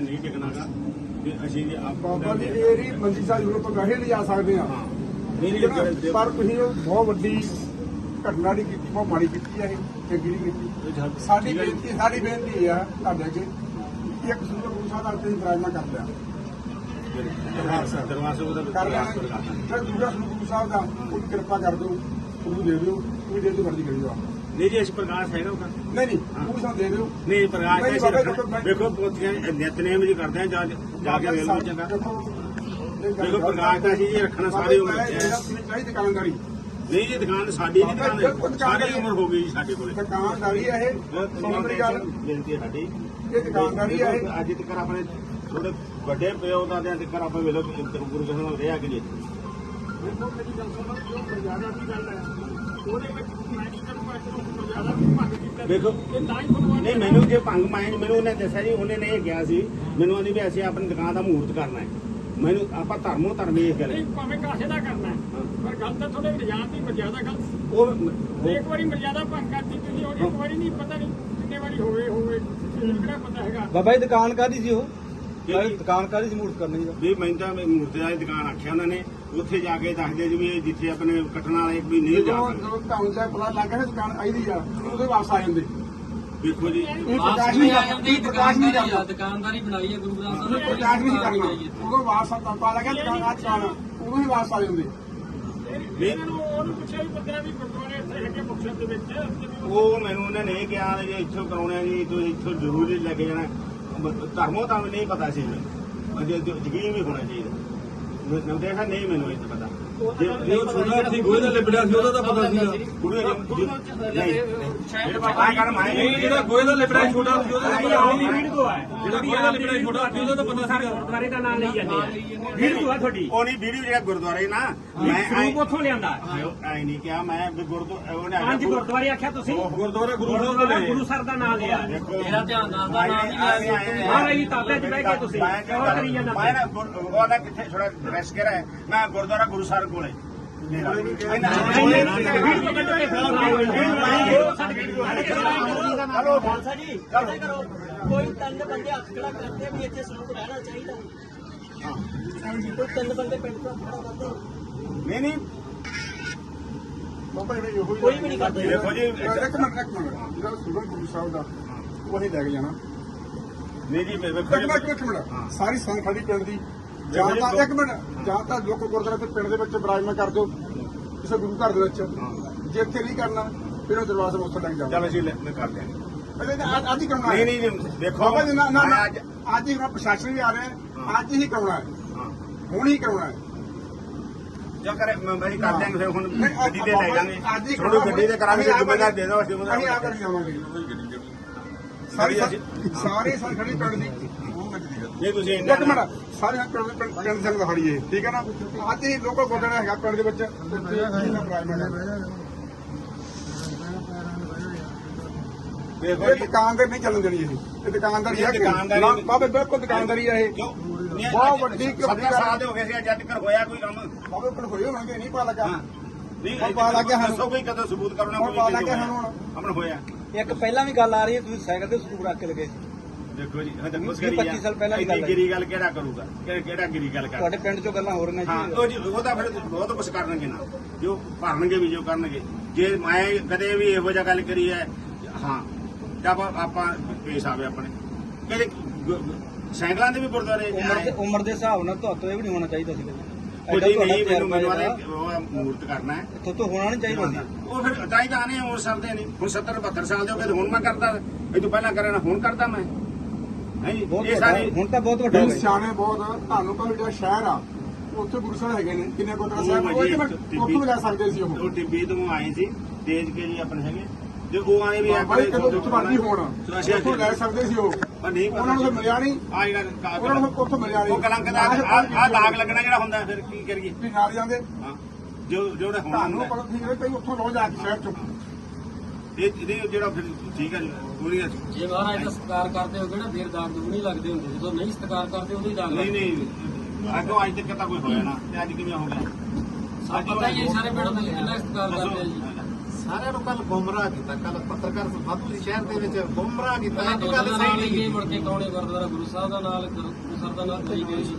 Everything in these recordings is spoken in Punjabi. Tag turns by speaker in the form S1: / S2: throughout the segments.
S1: ਨੇ ਨਹੀਂ ਟਿਕਣਾਗਾ ਤੇ ਅਸੀਂ ਜੀ ਆਪ
S2: ਬਾਬਾ ਜੀ ਇਹ ਨਹੀਂ ਮੰਜੀ ਸਾਹਿਬ ਜਦੋਂ ਤੋਂ ਵੈਸੇ ਲਿਜਾ ਸਕਦੇ ਆ
S1: ਹਾਂ
S2: ਠੀਕ ਹੈ ਨਾ? ਪਰ ਤੁਸੀਂ ਉਹ ਬਹੁਤ ਵੱਡੀ ਘਟਨਾ ਨਹੀਂ ਕੀਤੀ ਬਹੁਤ ਮਾੜੀ ਕੀਤੀ ਹੈ ਇਹ ਚੰਗੀ ਨਹੀਂ ਕੀਤੀ ਸਾਡੀ ਬੇਨਤੀ ਸਾਡੀ ਬੇਨਤੀ ਆ ਤੁਹਾਡੇ ਅੱਗੇ ਕਿ ਇੱਕ ਸੁਣੋ ਗੁਰੂ ਸਾਹਿਬ ਦਾ ਤੁਸੀਂ ਬਰਾਜਮਾ ਕਰ ਲਿਆ ਦਰਬਾਰ ਸਾਹਿਬ।
S1: ਦਰਵਾਜ਼ੇ ਉਹਦਾ
S2: ਕਰ ਲਿਆ ਨਾ? ਫਿਰ ਦੂਜਾ ਸੁਣੋ ਗੁਰੂ ਸਾਹਿਬ ਦਾ ਉਹਦੀ ਕਿਰਪਾ ਕਰ ਦਿਓ ਉਹਨੂੰ ਦੇ ਦਿਓ ਉਹ ਦੇ ਦਿਓ ਮਰਜ਼ੀ ਕਰੀ ਜਾਓ
S1: ਨਹੀਂ ਜੀ ਇਸ ਪ੍ਰਕਾਸ਼ ਹੈਗਾ ਉਹਦਾ।
S2: ਨਹੀਂ ਨਹੀਂ ਗੁਰੂ ਸਾਹਿਬ ਦੇ ਦਿਓ।
S1: ਨਹੀਂ ਪ੍ਰਕਾਸ਼
S2: ਨਹੀਂ,
S1: ਅਸੀਂ
S2: ਬਾਬਾ ਜੀ,
S1: ਵੇਖੋ ਪੋਥੀਆਂ ਨਿਤਨੇਮ ਜੀ ਕਰਦੇ ਆ ਜਾ ਜਾ ਕੇ ਵੇਲ ਵਿੱਚ ਚੰਗਾ। ਦੇਖੋ। ਪ੍ਰਕਾਸ਼ ਦਾ ਅਸੀਂ ਜੀ ਰੱਖਣਾ ਸਾਰੇ ਉਮਰ ਚ। ਹੈ।
S2: ਚਾਹੀ ਦੁਕਾਨਦਾਰੀ।
S1: ਨਹੀਂ ਜੀ ਦੁਕਾਨ ਸਾਡੀ ਨਹੀਂ ਦੁਕਾਨ ਸਾਰੀ ਉਮਰ ਹੋ ਗਈ ਜੀ ਸਾਡੇ ਕੋਲੇ।
S2: ਦੁਕਾਨਦਾਰੀ ਆ ਇਹ। ਸੁਣੋ ਮੇਰੀ ਗੱਲ।
S1: ਬੇਨਤੀ ਹੈ ਸਾਡੀ।
S2: ਇਹ ਦੁਕਾਨਦਾਰੀ ਆ ਇਹ।
S1: ਅੱਜ ਤੱਕ ਆਪਣੇ ਥੋੜੇ ਵੱਡੇ ਪਿਓ ਦਾਦਿਆਂ ਤੱਕ ਆਪਾਂ ਵੇਲੋ ਗੁਰੂ ਗ੍ਰੰਥ ਸਾਹਿਬ ਰਿਹਾ ਕਿ ਜੀ
S2: ਦੇਖੋ ਮੇਰੀ ਗੱਲ ਸੁਣੋ ਜੋ ਮਰਜ਼ਾਦਾ ਦੀ ਗੱਲ ਹੈ ਉਹਦੇ ਵਿੱਚ ਮੈਡੀਕਲ ਪਾਰਟੀ ਨੂੰ ਮਰਜ਼ਾਦਾ ਵੀ ਭੰਗ ਕੀਤਾ
S1: ਵੇਖੋ
S2: ਇਹ ਤਾਂ ਹੀ ਤੁਹਾਨੂੰ
S1: ਨਹੀਂ ਮੈਨੂੰ ਜੇ ਭੰਗ ਮਾਇਨ ਮੈਨੂੰ ਉਹਨੇ ਦੱਸਿਆ ਜੀ ਉਹਨੇ ਨੇ ਇਹ ਕਿਹਾ ਸੀ ਮੈਨੂੰ ਆਂਦੀ ਵੀ ਅਸੀਂ ਆਪਣੀ ਦੁਕਾਨ ਦਾ ਮਹੂਰਤ ਕਰਨਾ ਹੈ। ਮੈਨੂੰ ਆਪਾਂ ਧਰਮੋਂ ਧਰਮ ਇਹ ਕਰੇ
S2: ਨਹੀਂ ਭਾਵੇਂ ਕਾਸੇ ਦਾ ਕਰਨਾ ਹੈ ਪਰ ਗੱਲ ਤਾਂ ਥੋੜੇ ਰਜਾਨ ਦੀ ਮਰਜ਼ਾਦਾ ਗੱਲ
S1: ਉਹ
S2: ਇੱਕ ਵਾਰੀ ਮਰਜ਼ਾਦਾ ਭੰਗ ਕਰਤੀ ਤੁਸੀਂ ਉਹ ਇੱਕ ਵਾਰੀ ਨਹੀਂ ਪਤਾ ਨਹੀਂ ਕਿੰਨੇ ਵਾਰੀ ਹੋਵੇ ਹੋਵੇ ਤੁਹਾਨੂੰ ਕਿਹੜਾ ਪਤਾ ਹੈਗਾ।
S3: ਬਾਬਾ ਜੀ ਦੁਕਾਨ ਕਾਦੀ ਸੀ ਉਹ?
S1: ਕਿਹੜੀ?
S3: ਦੁਕਾਨ ਕਾਦੀ ਸੀ ਮੂਰਤ ਕਰਨੀ ਦਾ
S1: ਵੀ ਮੈਨੂੰ ਤਾਂ ਮੂਰਤ ਵਾਲੀ ਦੁਕਾਨ ਆਖਿਆ ਉਹਨਾਂ ਨੇ। ਉੱਥੇ ਜਾ ਕੇ ਦੱਸਦੇ ਜੀ ਵੀ ਇਹ ਜਿੱਥੇ ਆਪਣੇ ਕੱਟਣ ਵਾਲੇ ਵੀ ਨਹੀਂ ਜਾ
S2: ਜਦੋਂ
S1: ਸਕਦੇ।
S2: ਜਦੋਂ ਪਤਾ ਲੱਗ ਗਿਆ ਦੁਕਾਨ ਆਈ ਦੀ ਆ ਉਹਦੇ ਵਾਪਸ ਆ ਜਾਂਦੇ।
S1: ਵੇਖੋ ਜੀ
S2: ਇਹ ਪ੍ਰਕਾਸ਼ ਨਹੀਂ ਕਰਨਾ ਇਹ ਪ੍ਰਕਾਸ਼ ਨਹੀਂ ਕਰਨਾ
S4: ਦੁਕਾਨਦਾਰੀ ਬਣਾਈ ਹੈ ਗੁਰੂ ਗ੍ਰੰਥ
S2: ਇਹ
S4: ਸਾਹਿਬ
S2: ਪ੍ਰਕਾਸ਼ ਨਹੀਂ ਕਰਨਾ। ਉਦੋਂ ਵਾਪਸ ਆ ਪਤਾ ਲੱਗਾ ਦੁਕਾਨ ਆ ਦੁਕਾਨ ਆ, ਉਦੋਂ ਹੀ ਵਾਪਸ ਆ ਜਾਂਦੇ।
S1: ਨਹੀਂ
S2: ਉਹਨੂੰ ਪੁੱਛਿਆ ਵੀ ਪਤਾ ਵੀ ਗੁਰਦੁਆਰੇ ਇੱਥੇ ਹੈਗੇ ਮੁਕਤਸਰ ਦੇ ਵਿੱਚ
S1: ਉਹ ਮੈਨੂੰ ਉਹਨਾਂ ਨੇ ਇਹ ਕਿਹਾ ਜੀ ਇੱਥੋਂ ਕਰਾਉਣੇ ਆ ਜੀ ਤੁਸੀਂ ਇੱਥੋਂ ਜ਼ਰੂਰੀ ਲੈ ਕੇ ਜਾਣਾ। ਧਰਮੋਂ ਤਾਂ ਨਹੀਂ ਪਤਾ ਸੀ। ਮੈਨੂੰ ਅਜੇ ਯਕੀਨ ਵੀ ਹੋਣਾ ਚਾਹੀਦਾ। ਨਹੀਂ ਮੈਨੂੰ ਇਹ ਤਾਂ ਪਤਾ। ਜੇ ਜੇ ਉਹ ਛੋਟਾ ਸੀ ਗੋਹੇ ਦਾ ਲਿਬੜਿਆ ਸੀ ਉਹਦਾ ਤਾਂ ਪਤਾ ਸੀ ਕੁੜੀ ਨਹੀਂ ਜਿਹੜਾ ਬਾਬਾ ਕਰ ਮੈਂ
S3: ਜਿਹੜਾ ਗੋਏ ਦਾ ਲਿਬੜਾ ਛੋਟਾ ਸੀ ਉਹਦਾ ਤਾਂ ਪਤਾ
S1: ਨਹੀਂ
S3: ਨਹੀਂ ਜਿਹੜਾ ਗੋਏ ਦਾ ਲਿਬੜਾ ਛੋਟਾ ਸੀ ਉਹਦਾ ਤਾਂ ਪਤਾ ਸੀਗਾ।
S5: ਗੁਰਦੁਆਰੇ ਦਾ ਨਾਮ ਲਈ ਜਾਂਦੇ ਆ। ਵੀਡੀਓ ਆ ਤੁਹਾਡੀ।
S1: ਉਹ ਨਹੀਂ ਵੀਡੀਓ ਜਿਹੜਾ ਗੁਰਦੁਆਰੇ ਨਾ ਮੈਂ
S5: ਸਰੂਪ ਉੱਥੋਂ ਲਿਆਂਦਾ।
S1: ਐ ਨਹੀਂ ਕਿਹਾ ਮੈਂ ਵੀ ਗੁਰਦੁਆਰੇ ਉਹਨੇ ਆਖਿਆ
S5: ਪੰਜ ਗੁਰਦੁਆਰੇ ਆਖਿਆ ਤੁਸੀਂ?
S3: ਗੁਰਦੁਆਰਾ ਗੁਰੂ ਸਾਹਿਬ ਦਾ
S5: ਗੁਰਦੁਆਰਾ ਗੁਰੂ ਸਰ ਦਾ ਨਾਮ ਲਿਆ।
S1: ਦੇਖੋ
S4: ਮੇਰਾ ਧਿਆਨ ਨਾਲ ਦਾ ਨਾਮ ਹੀ ਆਇਆ
S5: ਮਹਾਰਾਜ ਤਾਬੇ 'ਚ ਬਹਿ ਕੇ ਤੁਸੀਂ।
S1: ਮੈਂ
S5: ਕਿਉਂ ਕਰੀ ਜਾਂਦਾ?
S1: ਮੈਂ ਨਾ ਗੁਰ- ਉਹਦਾ ਕਿੱਥੇ ਥੋੜਾ ਰੈਸਟ ਕਰਾ ਹੈ। ਮੈਂ ਗੁਰਦੁਆਰਾ ਗੁਰੂ ਸਾਹਿਬ ਕੋਲੇ।
S4: ਜੀ। ਕਰੋ ਕੋਈ ਤਿੰਨ ਬੰਦੇ ਹੱਥ ਖੜਾ ਕਰਦੇ ਵੀ ਇੱਥੇ ਸਰੂਪ ਰਹਿਣਾ ਚਾਹੀਦਾ। ਕੋਈ ਤਿੰਨ ਬੰਦੇ ਪਿੰਡ ਤੋਂ ਖੜਾ ਕਰਦੇ।
S1: ਨਹੀਂ ਨਹੀਂ।
S2: ਬਾਬਾ ਜਿਹੜੇ ਇਹੋ ਹੀ
S4: ਕੋਈ ਵੀ ਨਹੀਂ ਕਰਦਾ।
S1: ਦੇਖੋ ਜੀ
S2: ਇੱਕ ਮਿੰਟ ਇੱਕ ਮਿੰਟ। ਜਿਹੜਾ ਸੁਣੋ ਗੁਰੂ ਸਾਹਿਬ ਦਾ। ਉਹ ਹੀ ਲੈ ਕੇ ਜਾਣਾ।
S1: ਨਹੀਂ ਜੀ ਵੇਖੋ
S2: ਇੱਕ ਮਿੰਟ ਇੱਕ ਮਿੰਟ। ਸਾਰੀ ਸੰਗਤ ਖੜੀ ਪਿੰਡ ਦੀ ਜਾਂ ਤਾਂ ਇੱਕ ਮਿੰਟ ਜਾਂ ਤਾਂ ਲੋਕ ਗੁਰਦੁਆਰੇ ਤੇ ਪਿੰਡ ਦੇ ਵਿੱਚ ਬਰਾਜਮਾ ਕਰ ਦਿਓ ਕਿਸੇ ਗੁਰੂ ਘਰ ਦੇ ਵਿੱਚ। ਜੇ ਇੱਥੇ ਨਹੀਂ ਕਰਨਾ ਫਿਰ ਉਹ ਦਰਵਾਜ਼ੇ ਉੱਥੇ ਲੱਗ ਜਾਓ
S1: ਚਲ ਅਸੀਂ ਲੈ ਮੈਂ ਕਰ ਦਿਆਂਗੇ
S2: ਅਜੇ ਤਾਂ ਅੱਜ- ਅੱਜ ਹੀ ਕਰਨਾ
S1: ਨਹੀਂ ਨਹੀਂ ਨਹੀਂ, ਦੇਖੋ
S2: ਬਾਬਾ ਜੀ ਨਾ ਨਾ ਨਾ।
S1: ਮੈਂ ਅੱਜ
S2: ਅੱਜ ਹੀ ਹੁਣ ਪ੍ਰਸ਼ਾਸਨ ਵੀ ਆ ਰਿਹਾ ਹੈ। ਅੱਜ ਹੀ ਕਰਨਾ ਹੈ।
S1: ਹਾਂ।
S2: ਹੁਣ ਹੀ ਕਰਨਾ ਹੈ।
S1: ਜੋ ਕਰੇ ਮੈਂ ਅਸੀਂ ਕਰ ਦਿਆਂਗੇ ਫਿਰ ਹੁਣ
S2: ਨਹੀਂ, ਅੱਜ-
S1: ਗੱਡੀ ਤੇ ਲੈ ਜਾਾਂਗੇ।
S2: ਅੱਜ ਹੀ
S1: ਥੋੜੀ ਗੱਡੀ ਤੇ ਕਰਾਂਗੇ
S2: ਅਸੀਂ ਆਪ
S1: ਜ਼ਿੰਮੇਦਾਰ ਦੇ ਦਿਓ ਅਸੀਂ
S2: ਅਸੀਂ ਆਪ ਕਰੀ ਜਾਵਾਂਗੇ। ਸਾਰੀ ਸਾਰੇ ਸਾਰੇ ਖੜੀ ਪਿੰਡ ਦੀ।
S1: ਨਹੀਂ ਤੁਸੀਂ
S2: ਇੱਕ ਮਿੰਟ ਸਾਰੇ ਪਿੰਡ ਦੇ ਪਿੰਡ ਪਿੰਡ ਸੰਗ ਖੜੀਏ ਠੀਕ ਹੈ ਨਾ? ਅੱਜ ਹੀ ਲੋਕਲ ਗੁਰਦੁਆਰਾ ਹੈਗਾ ਪਿੰਡ ਦੇ ਵਿੱਚ।
S1: ਦੇਖੋ
S2: ਇਹ
S1: ਜੀ।
S2: ਦੁਕਾਨਦਾਰ ਨਹੀਂ ਚੱਲਣ ਦੇਣੀ ਇਹ। ਇਹ ਦੁਕਾਨਦਾਰੀ ਹੈ
S1: ਇਹ ਦੁਕਾਨਦਾਰੀ
S2: ਨਾ, ਬਾਬੇ ਬਿਲਕੁਲ ਦੁਕਾਨਦਾਰੀ ਹੈ ਇਹ।
S1: ਕਿਉਂ?
S2: ਬਹੁਤ ਵੱਡੀ ਇੱਕ
S1: ਹੋ? ਗਏ ਸੀ ਹੋਇਆ ਕੋਈ ਕੰਮ?
S2: ਬਾਬੇ ਹੋਣਗੇ ਨਹੀਂ ਲੱਗਾ।
S1: ਨਹੀਂ
S2: ਲੱਗ
S1: ਕੋਈ ਕਦੋਂ ਸਬੂਤ ਕਰਨਾ
S2: ਲੱਗ ਹੁਣ।
S1: ਅਮਨ ਹੋਇਆ।
S3: ਪਹਿਲਾਂ ਵੀ ਗੱਲ ਆ ਰਹੀ ਹੈ ਤੁਸੀਂ ਸਾਈਕਲ ਤੇ ਸਰੂਪ ਰੱਖ ਕੇ ਲਗੇ।
S1: ਦੇਖੋ ਜੀ ਹਜੇ ਕੁਛ
S3: ਵੀਹ
S1: ਕਰੀ
S3: ਪੱਚੀ ਸਾਲ ਪਹਿਲਾਂ ਦੀ ਗੱਲ ਹੈ।
S1: ਗਿਰੀ ਗੱਲ ਕਿਹੜਾ ਕਰੂਗਾ? ਕਿਹੜਾ ਗਿਰੀ ਗੱਲ ਕਰ
S3: ਤੁਹਾਡੇ ਪਿੰਡ ਚੋਂ ਗੱਲਾਂ ਹੋ ਰਹੀਆਂ
S1: ਹਾਂ
S3: ਜੀ
S1: ਉਹ ਜੀ ਉਹ ਤਾਂ ਫਿਰ ਬਹੁਤ ਕੁਝ ਕਰਨਗੇ ਨਾ। ਜੋ ਭਰਨਗੇ ਵੀ ਜੋ ਕਰਨਗੇ। ਜੇ ਮੈਂ ਕਦੇ ਵੀ ਇਹੋ ਜਿਹਾ ਗੱਲ ਕਰੀ ਹੈ ਹਾਂ ਜਦ ਆਪਾਂ ਪੇਸ਼ ਆਵੇ ਆਪਣੇ। ਕਦੇ ਗੁ- ਸਾਈਕਲਾਂ ਦੇ ਵੀ ਗੁਰਦੁਆਰੇ
S3: ਉਮਰ ਦੇ ਉਮਰ ਦੇ ਹਿਸਾਬ ਨਾਲ ਤੁਹਾਤੋਂ ਇਹ ਵੀ ਨਹੀਂ ਹੋਣਾ ਚਾਹੀਦਾ ਸੀ
S1: ਉਹ
S3: ਐਡਾ
S1: ਜੀ
S3: ਤੁਹਾਡਾ
S1: ਨਹੀਂ ਮੈਨੂੰ
S3: ਤਜਰਬਾ
S1: ਮੈਨੂੰ
S3: ਜਿਹੜਾ,
S1: ਉਹ ਮੂਰਤ ਕਰਨਾ ਹੈ।
S3: ਇੱਥੋਂ ਤੋਂ ਹੋਣਾ ਨਹੀਂ ਚਾਹੀਦਾ ਸੀ।
S1: ਉਹ ਫਿਰ ਤਾਂ ਹੀ ਤਾਂ ਆਨੇ ਹੋਰ ਸਰਦੇ ਨਹੀਂ। ਹੁਣ 70 72 ਸਾਲ ਦੇ ਹੋ ਗਏ ਤੇ ਹੁਣ ਮੈਂ ਕਰਦਾ। ਇਹ ਤੋਂ ਪਹਿਲਾਂ ਕਰਿਆ ਨਾ ਹੁਣ ਕਰਦਾ ਮੈਂ।
S3: ਬਹੁਤ
S1: ਇਹ ਸਾਰੀ
S3: ਹੁਣ ਤਾਂ ਬਹੁਤ ਵੱਡਾ ਹੋ
S2: ਦਿਨ
S3: ਗਿਆ।
S2: ਸਿਆਣੇ ਬਹੁਤ ਤੁਹਾਨੂੰ ਤਾਂ ਜਿਹੜਾ ਸ਼ਹਿਰ ਆ ਉੱਥੇ ਗੁਰੂ ਸਾਹਿਬ ਹੈਗੇ ਨੇ। ਕਿੰਨੇ ਗੁਰਦੁਆਰਾ ਸਾਹਿਬ? ਉਹ ਉੱਥੋਂ ਲੈ ਸਕਦੇ ਸੀ ਉਹ।
S1: ਉਹ ਟਿੱਬੀ ਤੋਂ ਆਏ ਸੀ ਤੇਜ ਕੇ ਜੀ ਆਪਣੇ ਹੈਗੇ। ਜੇ ਉਹ ਆਏ ਵੀ
S2: ਜੀ ਕਦੋਂ ਤੁਹਾਡੀ ਹੋਣ ਉੱਥੋਂ ਲੈ ਸਕਦੇ ਸੀ ਉਹ।
S1: ਪਰ ਨਹੀਂ
S2: ਉਹਨਾਂ ਨੂੰ ਮਿਲਿਆ ਨਹੀਂ।
S1: ਆ ਜਿਹੜਾ
S2: ਉਹਨਾਂ ਨੂੰ ਉੱਥੋਂ ਮਿਲਿਆ ਨਹੀਂ।
S1: ਉਹ ਕਲੰਕ ਦਾ ਆ ਦਾਗ ਲੱਗਣਾ ਜਿਹੜਾ ਹੁੰਦਾ ਫਿਰ ਕੀ ਕਰੀਏ?
S2: ਵੀ ਨਾਲ ਜਾਂਦੇ
S1: ਹਾਂ। ਜੋ ਜਿਹੜਾ ਹੁਣ
S2: ਤੁਹਾਨੂੰ ਪਤਾ ਠੀਕ ਹੈ ਕਈ ਉੱਥੋਂ ਲੋ ਜਾ ਕੇ ਸ਼ਹਿਰ ਚੋਂ।
S1: ਇਹ ਇਹਦੇ ਜਿਹੜਾ ਫਿਰ ਠੀਕ ਹੈ ਜੀ ਪੂਰੀ
S4: ਜੇ। ਮਹਾਰਾਜ ਦਾ ਸਤਿਕਾਰ ਕਰਦੇ ਹੋਗੇ ਨਾ ਫਿਰ ਦਾਗ ਦੁਗਣੀ ਲੱਗਦੇ ਹੁੰਦੇ। ਜਦੋਂ ਨਹੀਂ ਸਤਿਕਾਰ ਕਰਦੇ ਉਦੋਂ ਹੀ ਦਾਗ
S1: ਨਹੀਂ
S4: ਲੱਗਦੇ
S1: ਨਹੀਂ। ਅੱਗੋਂ ਅੱਜ ਤੱਕ ਤਾਂ ਕੋਈ ਹੋਇਆ ਨਾ ਤੇ ਅੱਜ ਕਿਵੇਂ ਹੋ ਗਿਆ?
S4: ਸਭ ਪਤਾ ਹੀ ਹੈ ਸਾਰੇ ਪਿੰਡ ਦੇ ਕਿੰਨਾ ਸਤਿਕਾਰ ਕਰਦੇ ਆ ਜੀ।
S6: ਸਾਰਿਆਂ ਨੂੰ ਕੱਲ ਗੁੰਮਰਾਹ ਕੀਤਾ ਕੱਲ ਪੱਤਰਕਾਰ ਫਤਿਹ ਸ਼ਹਿਰ ਦੇ ਵਿੱਚ ਗੁੰਮਰਾਹ ਕੀਤਾ ਇੱਕ ਗੱਲ ਸਹੀ ਨਹੀਂ ਕੀਤੀ।
S7: ਮੁੜ ਕੇ ਕੌਣੇ ਗੁਰਦੁਆਰਾ ਗੁਰੂ ਸਾਹਿਬ ਦਾ ਨਾਲ ਗੁਰੂ ਸਾਹਿਬ ਦਾ ਨਾਲ ਕਰੀ ਗਏ ਸੀ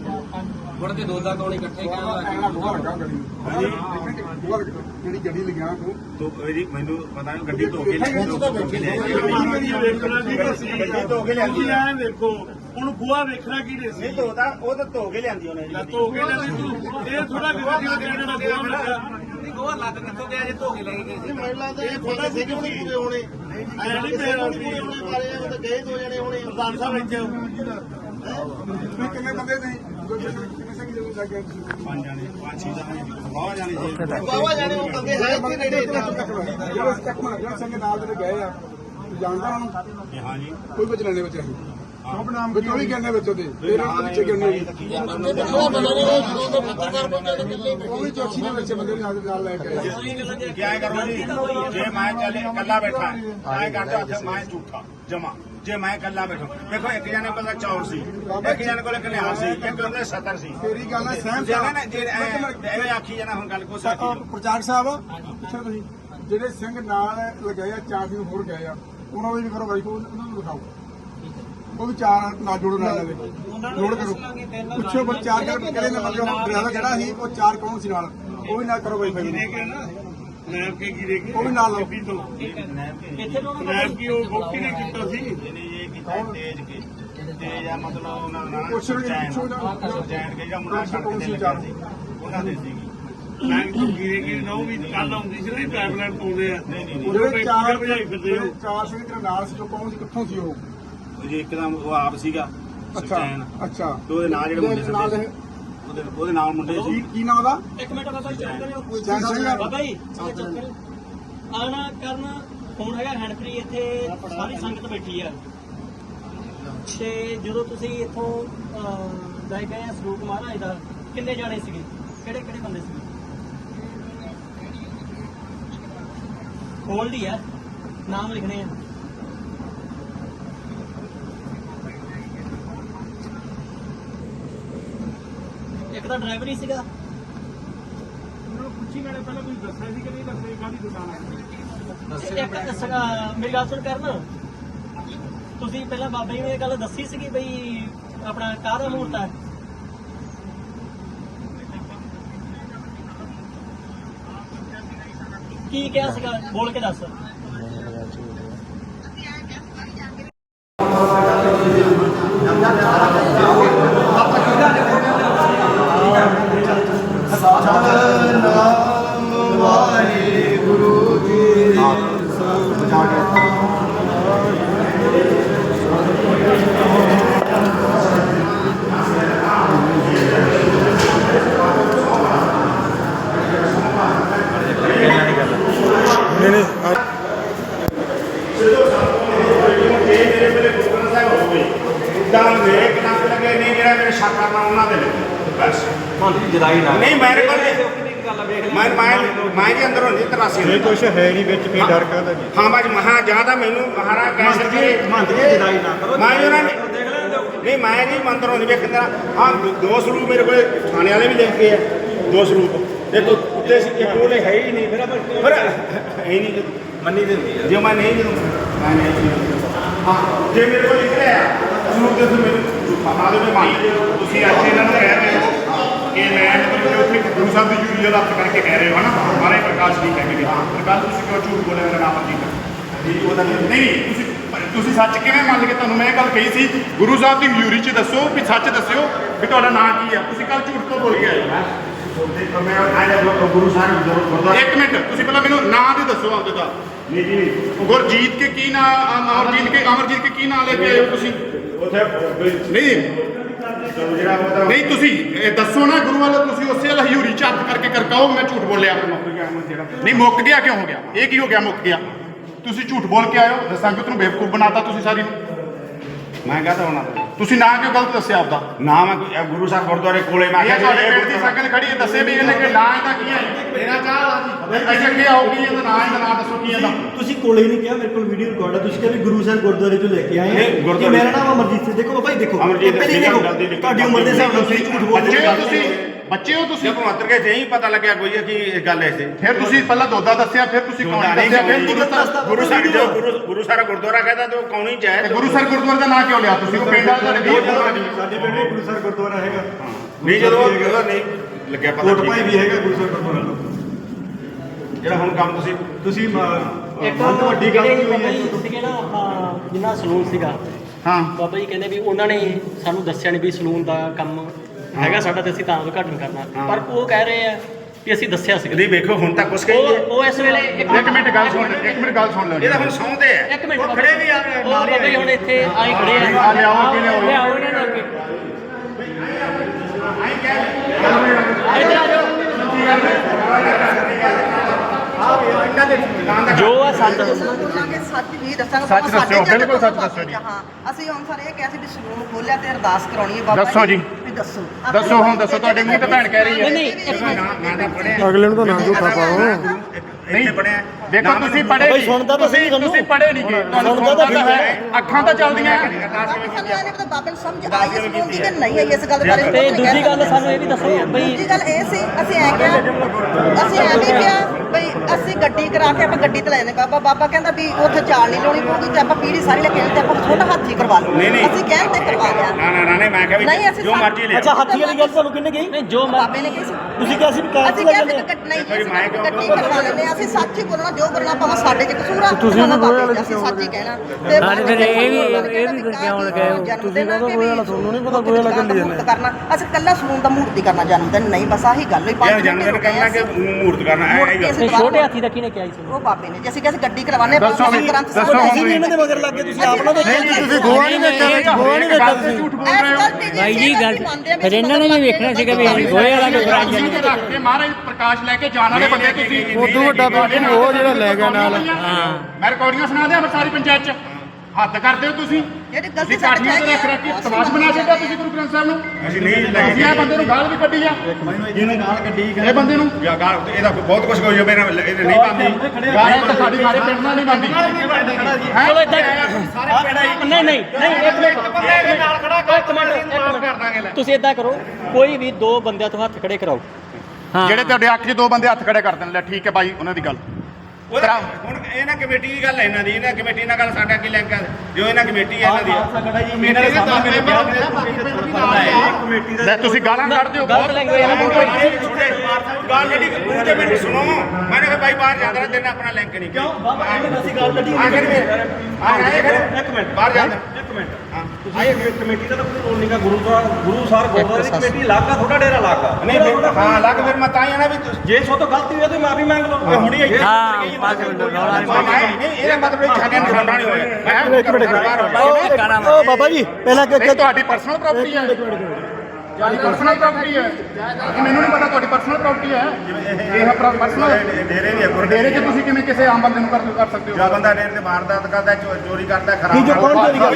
S7: ਮੁੜ ਕੇ ਦੋਦਾ ਕੌਣੇ ਇਕੱਠੇ ਕਹਿਣ ਲੱਗ ਗਏ।
S2: ਗੱਡੀ। ਜਿਹੜੀ ਗੱਡੀ ਲਿਆ ਤੂੰ।
S1: ਤੋ ਇਹਦੀ ਮੈਨੂੰ ਪਤਾ ਨਹੀਂ ਗੱਡੀ ਧੋ ਕੇ ਲੈ
S2: ਤਾਂ।
S1: ਗੱਡੀ ਧੋ ਕੇ ਲਿਆਂਦੀ
S5: ਤੁਸੀਂ ਐਂ ਵੇਖੋ ਹੁਣ ਬੂਆ ਵੇਖਣਾ ਕੀ ਦੇ ਸੀ
S1: ਨਹੀਂ ਧੋਦਾ ਉਹ ਤਾਂ ਧੋ ਕੇ ਲਿਆਂਦੀ ਉਹਨੇ ਜੀ।
S5: ਧੋ ਕੇ ਲੈਣੀ ਤੂੰ। ਇਹ ਥੋੜਾ ਕਿਸੇ ਦੀ ਵਜ੍ਹਾ ਨਾਲ ਬੂਆ ਲੱਗਾ
S3: ਗੋਹਾ ਲੱਗ ਕਿੱਥੋਂ ਗਿਆ ਜੇ ਧੋ ਕੇ ਲੈ ਕੇ ਗਏ ਸੀ
S5: ਇਹ ਪਤਾ ਸੀ ਕਿ ਨਹੀਂ ਪੂਰੇ ਹੋਣੇ। ਐ ਨਹੀਂ ਮੇਰਾ ਪੂਰੇ ਹੋਣੇ ਵਾਲੇ ਆ ਤਾਂ ਗਏ ਦੋ ਜਣੇ ਹੋਣੇ ਪ੍ਰਧਾਨ ਸਾਹਿਬ ਇੱਥੇ
S2: ਤੁਸੀਂ ਕਿੰਨੇ ਬੰਦੇ ਸੀ ਕਿੰਨੇ ਸਿੰਘ ਜਦੋਂ ਲੱਗੇ
S1: ਪੰਜ ਜਾਣੇ ਪੰਜ ਛੇ ਜਾਣੇ ਬਹੁਤ ਜਾਣੇ ਜੀ।
S5: ਬਾਵਾ ਜਾਣੇ ਉਹ ਬੰਦੇ ਹੈ ਇੱਥੇ ਨੇੜੇ
S2: ਜਿਹੜੇ ਸਟੈਪ ਮਾਰ ਗਿਆ ਸਿੰਘ ਨਾਲ ਜਿਹੜੇ ਗਏ ਆ। ਤੂੰ ਜਾਣਦਾ ਉਹਨੂੰ
S1: ਹਾਂ ਜੀ।
S2: ਕੋਈ ਵਿੱਚ ਲੈਣੇ ਵਿੱਚ ਅਸੀਂ ਸਭ ਨਾਮ ਵਿੱਚ ਉਹ ਵੀ ਗਿਣਨੇ ਵਿੱਚ ਉਹਦੇ। ਤੇਰੇ ਨਾਲ ਪਿੱਛੇ ਗਿਣਨੇ ਜੀ ਉਹ ਵੀ ਚੌਥੀ ਦੇ ਵਿੱਚ ਬੰਦੇ ਨਾਲ ਨਾਲ ਲੈ ਕੇ ਆਏ।
S1: ਕੀ ਕਰੋ ਜੀ ਜੇ ਮੈਂ ਚੱਲੇ ਇਕੱਲਾ ਬੈਠਾ। ਐ ਕਰਦੇ ਹੱਥ ਮੈਂ ਝੂਠਾ ਜਮਾ। ਜੇ ਮੈਂ ਇਕੱਲਾ ਬੈਠਾ ਦੇਖੋ ਇੱਕ ਜਣੇ ਕੋਲ ਚੌਰ ਸੀ ਇੱਕ ਜਣੇ ਕੋਲ ਕਨਿਆਰ ਸੀ ਇੱਕ ਉਹਦੇ 70 ਸੀ।
S2: ਤੇਰੀ ਗੱਲ ਸਹਿਮਤ
S1: ਜਿਹੜਾ ਨਾ ਜੇ ਐਵੇਂ ਆਖੀ ਜਾਣਾ ਹੁਣ ਗੱਲ ਕੋ ਸਾਥੀ
S2: ਪ੍ਰਚਾਰਕ ਸਾਹਿਬ ਪੁੱਛੋ ਤੁਸੀਂ ਜਿਹੜੇ ਸਿੰਘ ਨਾਲ ਲਗਾਏ ਆ ਚਾਰ ਦਿਨ ਹੋਰ ਗਏ ਆ ਉਹਨਾਂ ਦੇ ਵੀ ਕਰੋ ਬਾਈ ਕੋ ਉਹਨਾਂ ਨੂੰ ਦਿਖਾਓ ਉਹ ਵੀ ਚਾਰ ਨਾਲ ਜੋੜੋ ਨਾਲ ਦੇ ਜੋੜ ਕਰੋ ਪੁੱਛੋ ਪਰ ਚਾਰ ਕਿਹੜੇ ਕਿਹੜੇ ਨੰਬਰ ਦਾ ਕਿਹੜਾ ਸੀ ਉਹ ਚਾਰ ਕੌਣ ਸੀ ਨਾਲ? ਉਹ ਵੀ ਨਾਲ ਕਰੋ ਬਾਈ ਫਾਈ
S5: ਨੈਪ ਕੇ ਕੀ ਦੇ ਕੇ
S2: ਉਹ ਵੀ ਨਾਲ ਲਓ
S4: ਇੱਥੇ ਤੋਂ
S5: ਨੈਪ ਕੀ ਉਹ ਗੋਪੀ ਨੇ ਕੀਤਾ ਸੀ?
S1: ਇਹਨੇ ਇਹ ਕੀਤਾ ਤੇਜ ਕੇ। ਤੇਜ ਆ ਮਤਲਬ ਉਹਨਾਂ ਨਾਲ
S2: ਪੁੱਛ ਲਓ ਜੀ, ਪੁੱਛੋ ਨਾ।
S1: ਜੈਨ ਕੇ ਜਾਂ ਮੁੰਡਾ
S2: ਸੀ
S1: ਛੱਡ? ਕੇ ਉਹਨਾਂ ਦੇ ਸੀਗੀ।
S5: ਮੈਂ ਕੀ ਦੇ ਕੇ ਨਾ ਉਹ ਵੀ ਕੱਲ ਆਉਂਦੀ ਸੀ ਨਾ ਟਾਈਮਲਾਈਨ ਪਾਉਂਦੇ ਆ।
S2: ਜਿਹੜੇ
S5: ਜਿਹੜੇ
S2: ਚਾਰ
S5: ਚਾਰ ਭਜਾਈ ਫਿਰਦੇ ਹੋ
S2: ਚਾਰ ਸਿੰਘ ਤੇਰੇ ਨਾਲ ਸੀ ਸੀ ਕਿੱਥੋਂ ਸੀ ਉਹ?
S1: ਜੀ ਇੱਕਦਮ ਉਹ ਆਪ ਸੀਗਾ
S2: ਅੱਛਾ ਅੱਛਾ।
S1: ਤੇ ਉਹਦੇ ਨਾਲ ਜਿਹੜੇ ਮੁੰਡੇ
S2: ਨਾਲ
S1: ਸੀ। ਉਹਦੇ ਉਹਦੇ ਨਾਲ ਮੁੰਡੇ ਸੀ।
S2: ਕੀ ਨਾਮ ਉਹਦਾ?
S4: ਇੱਕ ਮਿੰਟ ਜੀ ਚੱਕ
S2: ਜੈਨ ਸਿੰਘ ਆ।
S4: ਬਾਬਾ ਜੀ ਆਣਾ ਕਰਨ ਫੋਨ ਹੈਗਾ ਹੈਂਡਫ੍ਰੀ ਇੱਥੇ ਸਾਰੀ ਸੰਗਤ ਬੈਠੀ ਆ। ਤੇ ਜਦੋਂ ਤੁਸੀਂ ਇੱਥੋਂ ਅਹ, ਲੈ ਗਏ ਆ ਸਰੂਪ ਮਹਾਰਾਜ ਦਾ ਕਿੰਨੇ ਜਾਣੇ ਸੀਗੇ? ਕਿਹੜੇ ਕਿਹੜੇ ਬੰਦੇ ਸੀਗੇ? ਹੋਲਡ ਹੀ ਆ। ਨਾਮ ਲਿਖਣੇ ਆ। ਤਾਂ ਡਰਾਈਵਰ ਹੀ ਸੀਗਾ।
S5: ਪੁੱਛੀ ਮੈਨੇ ਪਹਿਲਾਂ ਤੁਸੀਂ ਦੱਸਿਆ ਸੀ ਕਿ ਨਹੀਂ ਦੱਸਿਆ ਕਾਹਦੀ ਦੁਕਾਨ ਹੈ
S4: ਇੱਕ ਦੱਸਣਾ ਮੇਰੀ ਗੱਲ ਸੁਣ ਕਰਨ। ਤੁਸੀਂ ਪਹਿਲਾਂ ਬਾਬਾ ਜੀ ਨੂੰ ਇਹ ਗੱਲ ਦੱਸੀ ਸੀਗੀ ਬਈ ਆਪਣਾ ਕਾਹਦਾ ਮੂਰਤ ਹੈ ਕੀ ਕਿਹਾ ਸੀਗਾ? ਬੋਲ ਕੇ ਦੱਸ।
S1: ਮੇਰੇ ਵੇਲੇ ਗੁਰਦੁਆਰਾ ਸਾਹਿਬ ਹੋਵੇ ਤਾਂ ਮੇਰੇ ਕਿਤਾਬ ਲੱਗੇ ਨਹੀਂ ਜਿਹੜਾ ਮੇਰੇ ਸ਼ੱਕ ਕਰਨਾ ਉਹਨਾਂ ਦੇ ਲੱਗੇ। ਬਸ।
S3: ਜਦਾਈ ਨਾ
S1: ਨਹੀਂ ਮੇਰੇ ਕੋਲ ਮੈਂ ਮੈਂ ਮੈਂ ਜੀ ਅੰਦਰੋਂ ਨਹੀਂ ਤਰਾਸੀ
S8: ਜੇ ਕੁਛ ਹੈ ਨਹੀਂ ਵਿੱਚ ਫੇਰ ਡਰ ਕਾਹਦਾ ਜੀ?
S1: ਹਾਂ ਬਾਜ ਮਹਾ ਜ਼ਿਆਦਾ ਮੈਨੂੰ ਮਹਾਰਾਜ ਕਹਿ ਸਕਦੇ
S3: ਮੰਤ ਜੀ ਜਦਾਈ ਨਾ ਕਰੋ
S1: ਮੈਂ ਉਹਨਾਂ ਨੇ ਨਹੀਂ ਮੈਂ ਜੀ ਮੰਦਰੋਂ ਨਹੀਂ ਵੇਖਦਾ। ਹਾਂ ਦੋ ਸਰੂਪ ਮੇਰੇ ਕੋਲ ਥਾਣੇ ਵਾਲੇ ਵੀ ਲਿਖ ਕੇ ਆ ਦੋ ਸਰੂਪ ਇੱਕ ਉੱਤੇ ਸੀ ਇੱਕ ਉਹਲੇ ਹੈ ਹੀ ਨਹੀਂ। ਫਿਰ ਪਰ ਹੈ ਹੀ ਨਹੀਂ।
S3: ਮੰਨੀ ਦਿੰਦੀ ਆ।
S1: ਜੇ ਮੈਂ ਨਹੀਂ ਜਦੋਂ ਮੈਂ ਨਹੀਂ। ਹਾਂ ਜੇ ਮੇਰੇ ਕੋਲ ਲਿਖ ਰਿਹਾ ਸਰੂਪ ਦੇ ਤੇ ਮੈਨੂੰ ਮਾਦੇ ਵਿੱਚ ਮੰਨ ਲਿਓ
S9: ਤੁਸੀਂ ਅੱਜ ਇਹਨਾਂ ਨੂੰ ਕਹਿ ਰਹੇ ਹੋ ਕਿ ਮੈਂ ਮਤਲਬ ਕਿ ਉੱਥੇ ਗੁਰੂ ਸਾਹਿਬ ਦੀ ਜੂਰੀ ਦਾ ਰੱਦ ਕਰਕੇ ਕਹਿ ਰਹੇ ਹੋ ਹਨਾ? ਮਾਰੇ ਪ੍ਰਕਾਸ਼ ਨਹੀਂ ਕਹਿ ਕੇ ਪਰ ਕੱਲ ਤੁਸੀਂ ਕਿਉਂ ਝੂਠ ਬੋਲੇ ਮੇਰਾ ਨਾਮ ਅਰਜੀਤ
S1: ਜੀ ਉਹਦਾ
S9: ਨਹੀਂ। ਨਹੀਂ ਤੁਸੀਂ ਤੁਸੀਂ ਸੱਚ ਕਿਵੇਂ ਮੰਨ ਕੇ ਤੁਹਾਨੂੰ ਮੈਂ ਇਹ ਗੱਲ ਕਹੀ ਸੀ? ਗੁਰੂ ਸਾਹਿਬ ਦੀ ਹਜ਼ੂਰੀ 'ਚ ਦੱਸੋ ਵੀ ਸੱਚ ਦੱਸਿਓ ਵੀ ਤੁਹਾਡਾ ਨਾਮ ਕੀ ਆ? ਤੁਸੀਂ ਕੱਲ ਝੂਠ ਤੋਂ ਬੋਲ ਕੇ ਆਏ ਇੱਕ ਮਿੰਟ ਤੁਸੀਂ ਪਹਿਲਾਂ ਮੈਨੂੰ ਨਾਂ ਦੇ ਦੱਸੋ ਆਪਦੇ ਦਾ।
S1: ਨਹੀਂ ਜੀ
S9: ਗੁਰਜੀਤ ਕੇ ਕੀ ਨਾਂ ਅਮਰਜੀਤ ਕੇ ਅਮਰਜੀਤ ਕੇ ਕੀ ਨਾਂ ਲੈ ਕੇ ਆਏ ਹੋ ਤੁਸੀਂ?
S1: ਉਥੇ
S9: ਨਹੀਂ।
S1: ਜਿਹੜਾ ਉਹਦਾ
S9: ਨਹੀਂ ਤੁਸੀਂ ਇਹ ਦੱਸੋ ਨਾ ਗੁਰੂ ਵਾਲਾ ਤੁਸੀਂ ਉਸੇ ਵਾਲਾ ਹੱਥ ਕਰਕੇ ਕਰਕਾਓ ਮੈਂ ਝੂਠ ਬੋਲਿਆ ਨਹੀਂ ਮੁੱਕ ਗਿਆ ਕਿਉਂ ਹੋ ਗਿਆ? ਇਹ ਕੀ ਹੋ ਗਿਆ ਮੁੱਕ ਗਿਆ? ਤੁਸੀਂ ਝੂਠ ਬੋਲ ਕੇ ਆਇਓ ਤੇ ਸੰਗਤ ਨੂੰ ਬੇਵਕੂਫ ਬਣਾਤਾ ਤੁਸੀਂ ਸਾਰੀ ਨੂੰ।
S1: ਮੈਂ ਕਹਤਾ ਹੋਣਾ
S9: ਤੁਸੀਂ ਨਾਂ ਕਿਉਂ ਗਲਤ ਦੱਸਿਆ ਆਪਦਾ?
S1: ਨਾਮ ਹੈ ਕੋਈ- ਇਹ ਗੁਰੂ ਸਾਹਿਬ ਗੁਰਦੁਆਰੇ ਕੋਲੇ ਮੈਂ
S9: ਇਹ
S1: ਕਿਹਾ
S9: ਤੁਹਾਡੇ
S1: ਜੀ,
S9: ਪਿੰਡ ਦੀ ਸੰਗਤ ਖੜੀ ਹੈ ਦੱਸੇ ਵੀ ਇਹਨੇ ਕਿ ਨਾਂ ਇਹਦਾ ਕੀ ਹੈ? ਮੇਰਾ ਚਾਹ ਜੀ। ਅੱਛਾ ਕੀ ਆਉਗੀ ਇਹਦਾ ਨਾਂ ਇਹਦਾ ਨਾਂ ਦੱਸੋ ਕੀ ਇਹਦਾ?
S10: ਤੁਸੀਂ ਕੋਲੇ ਨਹੀਂ ਕਿਹਾ ਮੇਰੇ ਕੋਲ ਵੀਡੀਓ ਰਿਕਾਰਡ ਹੈ ਤੁਸੀਂ ਕਿਹਾ ਵੀ ਗੁਰੂ ਸਾਹਿਬ ਗੁਰਦੁਆਰੇ ਤੋਂ ਲੈ ਕੇ ਆਏ
S1: ਨਹੀਂ,
S10: ਕਿ
S1: ਗੁਰਦੁਆਰੇ-
S10: ਮੇਰਾ ਨਾਮ ਅਮਰਜੀਤ ਸਿੰਘ ਦੇਖੋ ਬਾਬਾ ਜੀ ਦੇਖੋ
S1: ਅਮਰਜੀਤ
S10: ਪਹਿਲੀ
S1: ਸਿੰਘ
S10: ਦੇਖੋ। ਤੁਹਾਡੀ ਉਮਰ ਦੇ ਹਿਸਾਬ ਨਾਲ ਤੁਸੀਂ ਝੂਠ ਬੋਲਦੇ
S9: ਜੇ
S10: ਹੋ
S9: ਤੁਸੀਂ ਬੱਚੇ ਹੋ ਤੁਸੀਂ?
S1: ਜੇ 75 ਕੇ ਨਹੀਂ ਪਤਾ ਲੱਗਿਆ ਕੋਈ ਕਿ ਇਹ ਗੱਲ ਐਸੇ
S9: ਫਿਰ ਤੁਸੀਂ ਪਹਿਲਾਂ ਦੋਦਾ ਦੱਸਿਆ ਫਿਰ ਤੁਸੀਂ ਕੌਣ ਦੱਸਿਆ ਫਿਰ ਗੁਰੂ ਸਾਹਿਬ
S1: ਗੁਰੂ ਸਾਹਿਬ ਜੋ ਗੁਰੂ ਗੁਰੂ ਸਾਰਾ ਗੁਰਦੁਆਰਾ ਕਹਿੰਦਾ ਤੇ ਉਹ ਕੌਣੀ ਚ ਹੈ
S9: ਤੇ ਗੁਰੂ ਸਰ ਗੁਰਦੁਆਰੇ ਦਾ ਨਾਂ ਕਿਉਂ ਲਿਆ ਤੁਸੀਂ? ਉਹ ਪਿੰਡ ਵਾਲੇ ਤੁਹਾਡੇ ਨਹੀਂ
S10: ਸਾਡੇ ਪਿੰਡ ਵੀ ਗੁਰੂ ਸਰ ਗੁਰਦੁਆਰਾ ਹੈਗਾ।
S1: ਨਹੀਂ ਜਦੋਂ ਉਹਦਾ ਨਹੀਂ ਲੱਗਿਆ ਪਤਾ
S10: ਕੋਟ
S1: ਠੀਕ
S10: ਭਾਈ
S1: ਹੈ।
S10: ਵੀ ਹੈਗਾ ਗੁਰੂ ਸਰ ਗੁਰਦੁਆਰਾ ਦਾ।
S1: ਜਿਹੜਾ ਹੁਣ ਕੰਮ ਤੁਸੀਂ
S10: ਤੁਸੀਂ
S4: ਇੱਕ
S10: ਵੱਡੀ ਗੱਲ
S4: ਜਿਹੜੇ
S10: ਹੋਈ ਹੈ?
S4: ਸੀਗੇ ਨਾ ਆਪਾਂ ਜਿੰਨਾ ਸਲੂਨ ਸੀਗਾ।
S9: ਹਾਂ।
S4: ਬਾਬਾ ਜੀ ਕਹਿੰਦੇ ਵੀ ਉਹਨਾਂ ਨੇ ਸਾਨੂੰ ਦੱਸਿਆ ਨਹੀਂ ਵੀ ਸਲੂਨ ਦਾ ਕੰਮ ਹੈਗਾ ਸਾਡਾ ਤੇ ਅਸੀਂ ਤਾਂ ਉਦਘਾਟਨ ਕਰਨਾ। ਪਰ ਉਹ ਕਹਿ ਰਹੇ ਆ ਵੀ ਅਸੀਂ ਦੱਸਿਆ ਸੀ
S1: ਨਹੀਂ ਵੇਖੋ ਹੁਣ ਤਾਂ ਕੁਛ
S4: ਉਹ
S1: ਕਹੀਏ
S4: ਉਹ ਇਸ ਵੇਲੇ ਇੱਕ
S9: ਮਿੰਟ ਗੱਲ ਸੁਣ ਇੱਕ ਮਿੰਟ ਗੱਲ ਸੁਣ
S1: ਇਹ ਤਾਂ
S9: ਲਓ
S1: ਹੁਣ ਸੌਂਦੇ ਆ।
S4: ਇੱਕ ਮਿੰਟ ਖੜੇ ਵੀ ਆ ਬਾਬਾ ਜੀ ਹੁਣ ਇੱਥੇ ਆਏ ਖੜੇ ਆ।
S9: ਆ ਲਿਆਓ ਅੱਗੇ ਲਿਆਓ।
S4: ਲਿਆਓ ਇਹਨਾਂ ਨੂੰ ਅੱਗੇ। ਇੱਧਰ ਆ ਜਾਓ। ਜੋ ਆ ਸੱਚ
S11: ਸੱਚ ਹੀ ਦੱਸਾਂਗੇ।
S9: ਸੱਚ
S11: ਜੱਟ
S9: ਬਿਲਕੁਲ ਸੱਚ ਦੱਸਿਓ ਜੀ।
S11: ਹਾਂ ਅਸੀਂ ਹੁਣ ਸਾਰੇ ਇਹ ਕਿਹਾ ਸੀ ਵੀ ਸਲੂਨ ਖੋਲਿਆ ਤੇ ਅਰਦਾਸ ਕਰਾਉਣੀ ਹੈ ਬਾਬਾ
S9: ਦੱਸੋ ਜੀ।
S11: ਵੀ ਦੱਸੋ।
S9: ਦੱਸੋ ਹੁਣ ਦੱਸੋ ਤੁਹਾਡੇ ਮੂੰਹ ਤੇ ਭੈਣ ਕਹਿ ਰਹੀ ਹੈ।
S4: ਨਹੀਂ, ਨਹੀਂ, ਇੱਕ ਮਿੰਟ।
S1: ਮੈਂ ਤਾਂ ਪੜਿਆ
S2: ਅਗਲੇ ਨੂੰ ਤਾਂ ਨਾਮ ਝੂਠਾ ਪਾਓ?
S1: ਨਹੀਂ ਪੜਿਆ
S9: ਦੇਖੋ ਤੁਸੀਂ ਪੜ੍ਹੇ
S10: ਬਈ
S9: ਨਹੀਂ।
S10: ਸੁਣਦਾ ਤਾਂ ਸਹੀ ਤੁਹਾਨੂੰ।
S9: ਤੁਸੀਂ ਪੜ੍ਹੇ ਨਹੀਂ ਗਏ ਤੁਹਾਨੂੰ ਸੁਣਦਾ ਤਾਂ ਹੈ। ਅੱਖਾਂ ਤਾਂ ਚੱਲਦੀਆਂ।
S11: ਸਾਨੂੰ ਇਹ ਨਹੀਂ ਪਤਾ ਬਾਬੇ ਨੂੰ ਸਮਝ ਆਈ ਇਸ ਸਲੂਨ ਦੀ ਕਿ ਨਹੀਂ ਆਈ ਇਸ ਗੱਲ ਬਾਰੇ?
S4: ਤੇ ਦੂਜੀ ਗੱਲ ਸਾਨੂੰ ਇਹ ਵੀ ਦੱਸੋ ਬਈ।
S11: ਦੂਜੀ ਗੱਲ ਇਹ ਸੀ ਅਸੀਂ ਐ ਕਿਹਾ ਅਸੀਂ ਐ ਵੀ ਕਿਹਾ ਬਈ ਅਸੀਂ ਗੱਡੀ ਕਰਾ ਕੇ ਆਪਾਂ ਗੱਡੀ ਤੇ ਲੈ ਜਾਂਦੇ ਬਾਬਾ ਬਾਬਾ ਕਹਿੰਦਾ ਵੀ ਉੱਥੇ ਚਾਲ ਨਹੀਂ ਲਾਉਣੀ ਪਊਗੀ ਤੇ ਆਪਾਂ ਪੀੜੀ ਸਾਰੀ ਲੈ ਕੇ ਤੇ ਆਪਾਂ ਛੋਟਾ ਹਾਥੀ ਕਰਵਾ ਲਓ।
S1: ਨਹੀਂ, ਨਹੀਂ।
S11: ਅਸੀਂ ਕਹਿਣ ਤੇ ਕਰਵਾ ਲਿਆ।
S1: ਨਾ ਨਾ ਨਾ ਨਹੀਂ ਮੈਂ ਕਿਹਾ
S11: ਨਹੀਂ,
S1: ਵੀ
S11: ਅਸੀਂ
S1: ਜੋ ਮਰਜ਼ੀ ਲੈ
S10: ਅੱਛਾ ਹਾਥੀ ਵਾਲੀ ਗੱਲ ਤੁਹਾਨੂੰ ਕਿੰਨੇ ਕਹੀ?
S4: ਨਹੀਂ ਜੋ
S11: ਬਾਬੇ ਨੇ ਕਿਹਾ ਸੀ।
S10: ਤੁਸੀਂ ਕਿਹਾ ਸੀ ਵੀ ਕਾਰ ਤੇ ਲੈ ਜਾਂਦੇ।
S11: ਕਿ ਨਹੀਂ
S1: ਮੈਂ
S11: ਗੱਡੀ ਕਰਵਾ ਲੈਂਦੇ ਅਸੀਂ ਸੱਚ ਹੀ ਬੋਲਣਾ ਜੋ ਬੋਲਣਾ ਭਾਵੇਂ ਸਾਡੇ ਚ ਕਸੂਰ ਆ ਤੁਸੀਂ ਉਹਨੂੰ ਬਾਬੇ ਅਸੀਂ ਸੱਚ ਹੀ ਕਹਿਣਾ। ਤੇ
S4: ਨਾਲੇ ਫਿਰ ਇਹ ਵੀ ਇਹ ਵੀ ਕਿਉਂ ਲਗਾਏ?
S11: ਤੁਸੀਂ ਕਹਿੰਦਾ ਕੋਈ ਵਾਲਾ ਤੁਹਾਨੂੰ ਨਹੀਂ ਪਤਾ ਕੋਈ ਵਾਲਾ ਚੱਲੀ ਜਾਂਦੇ ਕਰਨਾ। ਅਸੀਂ ਕੱਲਾ ਸਲੂਨ ਦਾ ਮੂਰਤੀ ਕਰਨਾ ਜਨਮ ਦਿਨ ਨਹੀਂ ਬਸ ਆਹੀ ਗੱਲ ਹੋਈ
S1: ਇਹ ਜਨਮ ਦਿਨ ਕਰਨਾ ਕਿ ਮੂਰਤ ਕਰਨਾ ਐ ਗੱਲ
S4: ਛੋਟੇ ਹਾਥੀ ਦਾ ਕਿਹਨੇ ਕਿਹਾ ਸੀ?
S11: ਉਹ ਬਾਬੇ ਨੇ ਜੇ ਅਸੀਂ ਕਿਹਾ ਸੀ ਗੱਡੀ ਕਰਵਾਣੇ
S9: ਦੱਸੋ ਵੀ, ਦੱਸੋ
S10: ਤੁਸੀਂ ਵੀ। ਇਹਨਾਂ ਦੇ ਮਗਰ ਲੱਗ ਗਏ ਤੁਸੀਂ ਆਪ ਨਾ ਦੇਖਿਆ
S11: ਨਹੀਂ,
S2: ਤੁਸੀਂ ਗੋਆ ਨਹੀਂ ਵੇਖਿਆ ਗੋਆ ਨਹੀਂ ਵੇਖਿਆ ਤੁਸੀਂ
S9: ਝੂਠ ਬੋਲ ਰਹੇ ਹੋ।
S11: ਭਾਈ ਜੀ ਗੱਲ
S4: ਫਿਰ ਇਹਨਾਂ ਨੇ ਵੀ ਵੇਖਣਾ ਸੀਗਾ ਵੀ ਅਸੀਂ ਗੋਹੇ ਵਾਲਾ ਕਰਾਇਆ
S9: ਤੁਸੀਂ ਤੇ ਰੱਖ ਕੇ ਮਹਾਰਾਜ ਪ੍ਰਕਾਸ਼ ਲੈ ਕੇ ਜਾਣ ਵਾਲੇ ਬੰਦੇ ਤੁਸੀਂ
S2: ਉਦੋਂ ਵੱਡਾ ਬਾਬੂ ਉਹ ਜਿਹੜਾ ਲੈ ਗਿਆ ਨਾਲ।
S9: ਹਾਂ ਮੈਂ ਰਿਕਾਰਡਿੰਗਾਂ ਸੁਣਾ ਦਿਆਂ ਸਾਰੀ ਪੰਚਾਇਤ ਚ। ਹੱਦ ਕਰਦੇ ਹੋ ਤੁਸੀਂ।
S11: ਜਿਹੜੀ
S9: ਤੁਸੀਂ
S11: ਗਲਤੀ
S9: ਕਾਠੀਆਂ ਤੇ ਰੱਖ ਰੱਖ ਕੇ ਤਮਾਸ਼ ਬਣਾ ਛੱਡਿਆ ਤੁਸੀਂ ਗੁਰੂ ਗ੍ਰੰਥ ਸਾਹਿਬ ਨੂੰ।
S1: ਅਸੀਂ ਨਹੀਂ ਲੈ
S9: ਅਸੀਂ ਇਹ ਬੰਦੇ ਨੂੰ ਗਾਲ ਵੀ ਕੱਢੀ ਆ।
S1: ਜਿਹਨੇ ਗਾਲ ਕੱਢੀ
S9: ਇਹ ਬੰਦੇ ਨੂੰ।
S1: ਜਾਂ ਗਾਲ ਇਹਦਾ ਬਹੁਤ ਕੁਝ ਹੋ ਜਾਵੇ ਇਹਨੇ ਨਹੀਂ ਪਾਉਂਦੀ
S9: ਗਾਲ ਤਾਂ ਸਾਡੀ ਸਾਰੇ ਪਿੰਡ ਨਾਲ ਨਹੀਂ ਬੰਦੀ।
S4: ਚਲੋ ਇਦਾਂ ਨਹੀਂ ਨਹੀਂ ਨਹੀਂ ਇੱਕ ਮਿੰਟ। ਨਾਲ ਖੜਾ ਇੱਕ ਮਿੰਟ ਤੁਸੀਂ ਇਦਾਂ ਕਰੋ ਕੋਈ ਵੀ ਦੋ ਬੰਦਿਆਂ ਤੋਂ ਹੱਥ ਖੜੇ ਕਰਾਓ।
S9: ਜਿਹੜੇ ਤੁਹਾਡੇ ਅੱਖ 'ਚ ਦੋ ਬੰਦੇ ਹੱਥ ਖੜੇ ਕਰ ਦੇਣ ਲੈ ਠੀਕ ਹੈ ਬਾਈ ਉਹਨਾਂ ਦੀ ਗੱਲ।
S1: ਉਹਦਾ ਹੁਣ ਇਹਨਾਂ ਕਮੇਟੀ ਦੀ ਗੱਲ ਹੈ ਇਹਨਾਂ ਦੀ ਇਹਨਾਂ ਕਮੇਟੀ ਨਾਲ ਗੱਲ ਸਾਡਾ ਕੀ ਲਿੰਕ ਹੈ ਜੋ ਇਹਨਾਂ ਕਮੇਟੀ ਹੈ ਇਹਨਾਂ ਦੀ।
S10: ਇਹਨਾਂ ਦੇ ਸਾਹਮਣੇ ਮੇਰੇ ਬਾਕੀ ਪਿੰਡ ਵੀ ਨਾਲ ਹੈ
S9: ਲੈ ਤੁਸੀਂ ਗਾਲਾਂ ਕੱਢਦੇ ਹੋ
S4: ਗਲਤ ਲੈਂਗੁਏਜ ਨਾ ਬੋਲੋ
S1: ਗੱਲ ਜਿਹੜੀ ਮੂੰਹ ਤੇ ਮੈਨੂੰ ਸੁਣੋ ਮੈਂ ਕਿਹਾ ਬਾਈ ਬਾਹਰ ਜਾਂਦਾ ਤੇਰੇ ਨਾਲ ਆਪਣਾ ਲਿੰਕ ਨਹੀਂ ਕਿਉਂ?
S10: ਬਾਬਾ ਐਵੇਂ ਅਸੀਂ ਗੱਲ ਕੱਢੀ
S1: ਆਖਰ ਵਿੱਚ ਆਏ ਫਿਰ
S10: ਇੱਕ ਮਿੰਟ।
S1: ਬਾਹਰ ਜਾਂਦਾ।
S10: ਇੱਕ ਮਿੰਟ ਆਏ ਕਮੇਟੀ ਦਾ ਤਾਂ ਕੋਈ ਰੋਲ ਨਹੀਂਗਾ ਗੁਰੂ ਸਾਹਿਬ ਗੁਰੂ ਸਾਹਿਬ ਗੁਰਦੁਆਰੇ ਦੀ ਕਮੇਟੀ ਲਾਗਾ ਥੋੜਾ ਡੇਰਾ ਲਾਗਾ।
S1: ਨਹੀਂ ਫਿਰ ਹਾਂ ਲੱਗ ਫਿਰ ਮੈਂ ਤਾਂ ਹੀ ਆਣਾ ਵੀ
S10: ਜੇ ਸੋ ਤੋਂ ਗਲਤੀ ਹੋਈ ਤਾਂ ਮਾਫੀ ਮੰਗ ਲਓ। ਇਹ ਹੁਣੀ ਇੱਥੇ
S4: ਹਾਂ,
S10: ਗਈ ਹੈ,
S4: ਬਸ ਰੌਲਾ ਨਹੀਂ
S1: ਹਾਂ, ਮੈਂ- ਨਹੀਂ ਇਹਦਾ ਮਤਲਬ ਇਹ ਛਾੜਿਆਂ ਨੂੰ ਛਾੜਨਾ ਨਹੀਂ ਹੋਇਆ। ਮੈਂ
S2: ਇੱਕ ਮਿੰਟ
S1: ਬਾਹਰ ਹੋ
S2: ਉਹ ਬਾਬਾ ਜੀ ਪਹਿਲਾਂ
S9: ਇਹ ਤੁਹਾਡੀ ਪਰਸਨਲ ਪ੍ਰਾਪਰਟੀ ਹੈ ਤੁਹਾਡੀ ਪਰਸਨਲ ਪ੍ਰਾਪਰਟੀ ਹੈ। ਇਹ ਮੈਨੂੰ ਨਹੀਂ ਪਤਾ ਤੁਹਾਡੀ ਪਰਸਨਲ ਪ੍ਰਾਪਰਟੀ ਹੈ। ਇਹ ਪਰਸਨਲ
S1: ਡੇਰੇ ਨਹੀਂ ਹੈ
S9: ਡੇਰੇ 'ਚ ਤੁਸੀਂ ਕਿਵੇਂ ਕਿਸੇ ਆਮ ਬੰਦੇ ਨੂੰ ਕਰ ਕਰ ਸਕਦੇ
S1: ਜੋ
S9: ਹੋ
S1: ਬੰਦਾ ਡੇਰੇ ਤੇ ਵਾਰਦਾਤ ਕਰਦਾ ਚੋਰੀ ਕਰਦਾ ਖਰਾਬ
S10: ਕੀ ਜੋ ਕੌਣ ਚੋਰੀ ਕਰਦਾ?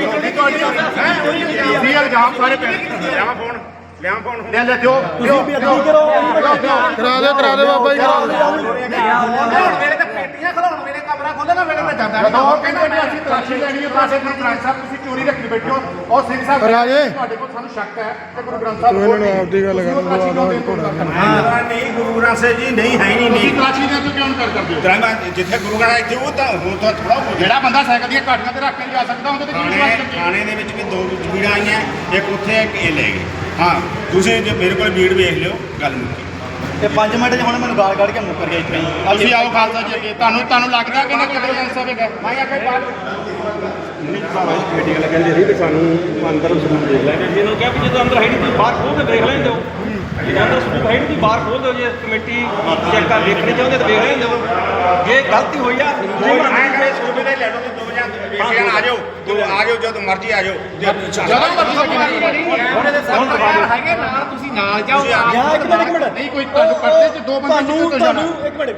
S9: ਤੁਸੀਂ ਇਲਜ਼ਾਮ ਸਾਰੇ ਪਿੰਡ।
S1: ਲਿਆਵਾਂ ਫੋਨ ਲਿਆਵਾਂ ਫੋਨ
S9: ਲੈ ਲੈ ਦਿਓ
S10: ਤੁਸੀਂ ਵੀ ਅੱਗੇ ਕਰੋ
S2: ਕਰਾ ਦਿਓ ਕਰਾ ਦਿਓ ਬਾਬਾ ਜੀ ਕਰਾ
S1: ਤੇ ਪੇਟੀਆਂ ਖਲਾਉਣ ਵੇਲੇ ਕਮਰਾ ਖੋਲੇ ਨਾ ਵੇਲੇ ਮੈਂ ਜਾਂਦਾ
S9: ਜਦੋਂ ਉਹ ਕਹਿੰਦੇ ਨੇ ਅਸੀਂ ਤਲਾਸ਼ੀ ਲੈਣੀ ਹੈ ਪਾਸੇ ਗ੍ਰੰਥ ਸਾਹਿਬ ਤੁਸੀਂ ਚੋਰੀ ਰੱਖੀ ਬੈਠੇ। ਔਰ ਸਿੰਘ ਸਾਹਿਬ
S2: ਰਾਜੇ।
S9: ਤੁਹਾਡੇ ਕੋਲ ਸਾਨੂੰ ਸ਼ੱਕ ਹੈ ਕਿ ਗੁਰੂ ਗ੍ਰੰਥ ਸਾਹਿਬ
S2: ਤੂੰ ਇਹਨਾਂ ਨੂੰ ਆਪਦੀ ਗੱਲ ਕਰਨ
S9: ਤੋਂ
S1: ਹਾਂ। ਨਹੀਂ ਗੁਰੂ ਗ੍ਰੰਥ ਸਾਹਿਬ ਜੀ ਨਹੀਂ ਹੈ ਨਹੀਂ। ਨਹੀਂ
S9: ਤਲਾਸ਼ੀ ਦੇਣ ਤੋਂ ਕਿਉਂ ਇਨਕਾਰ ਕਰਦੇ ਹੋ?
S1: ਤਰਾਂਗਾ ਜਿੱਥੇ ਗੁਰੂ ਗ੍ਰੰਥ ਇੱਥੇ ਉਹ ਤਾਂ ਉਹ ਤਾਂ ਥੋੜਾ ਹੋ
S9: ਜਿਹੜਾ ਬੰਦਾ ਸਾਈਕਲ ਦੀਆਂ ਕਾਠੀਆਂ ਤੇ ਰੱਖ ਕੇ ਜਾ ਸਕਦਾ ਉਹਦੇ ਤੇ ਕੀ ਵਿਸ਼ਵਾਸ ਕਰਦੇ
S1: ਥਾਣੇ ਦੇ ਵਿੱਚ ਵੀ ਦੋ ਜ਼ਮੀਰਾਂ ਆਈਆਂ ਇੱਕ ਉੱਥੇ ਹੈ, ਇੱਕ ਇਹ ਲੈ ਗਏ। ਹਾਂ ਤੁਸੀਂ ਜੇ ਮੇਰੇ ਕੋਲ ਵੀਡ ਵੇਖ ਲਿਓ ਗੱਲ ਮੁੱਕੀ।
S10: ਤੇ 5 ਮਿੰਟ 'ਚ ਹੁਣ ਮੈਨੂੰ ਗਾਲ ਕੱਢ ਕੇ ਮੁੱਕਰ ਗਿਆ ਇੱਥੇ।
S9: ਤੁਸੀਂ ਆਓ ਖਾਲਸਾ ਜੀ ਅੱਗੇ। ਤੁਹਾਨੂੰ ਤੁਹਾਨੂੰ ਲੱਗਦਾ ਕਿ ਨਾ ਗ੍ਰੰਥ ਸਾਹਿਬ ਹੈਗਾ?
S1: ਮੈਂ ਆਖਿਆ ਬਾਹਰ
S7: ਕਮੇਟੀ ਵਾਲਾ ਕਹਿੰਦੇ ਸੀ ਵੀ ਸਾਨੂੰ ਅੰਦਰ ਸਲੂਕ ਦੇਖ ਲੈਣੇ ਜੀ ਇਹਨਾਂ ਕਿਹਾ ਵੀ ਜਦੋਂ ਅੰਦਰ ਹੈ ਨਹੀਂ ਤੁਸੀਂ ਬਾਹਰ ਖੋਲ ਕੇ ਦੇਖ ਲੈਣ ਦਿਓ। ਜੇ ਅੰਦਰ ਸਲੂਕ ਹੈ ਨਹੀਂ ਤੁਸੀਂ ਬਾਹਰ ਖੋਲ ਦਿਓ ਜੇ ਕਮੇਟੀ ਚੈੱਕ ਕਰ ਦੇਖਣੀ ਚਾਹੁੰਦੇ ਤਾਂ ਦੇਖ ਲੈਣ ਦਿਓ। ਜੇ ਗਲਤੀ ਹੋਈ ਆ
S1: ਕੋਈ ਮੈਂ ਕਹੇ ਸੂਬੇ ਦੇ ਲੈ ਲਓ ਤੇ ਦੋ ਜਾਂ ਵੇਖ ਜਾਣ ਆ ਜਾਓ। ਤੂੰ ਆ ਜਾਓ ਜਦੋਂ ਮਰਜ਼ੀ ਆ ਜਾਓ।
S9: ਜਦੋਂ
S6: ਹੈਗੇ ਨਾਲ ਤੁਸੀਂ ਨਾਲ ਜਾਓ
S10: ਜਾਂ ਇੱਕ ਮਿੰਟ ਇੱਕ ਮਿੰਟ।
S9: ਨਹੀਂ ਕੋਈ ਤੁਹਾਨੂੰ ਪਰਦੇ 'ਚ ਦੋ ਬੰਦੇ
S10: ਤੁਹਾਨੂੰ ਤੁਹਾਨੂੰ ਇੱਕ ਮਿੰਟ।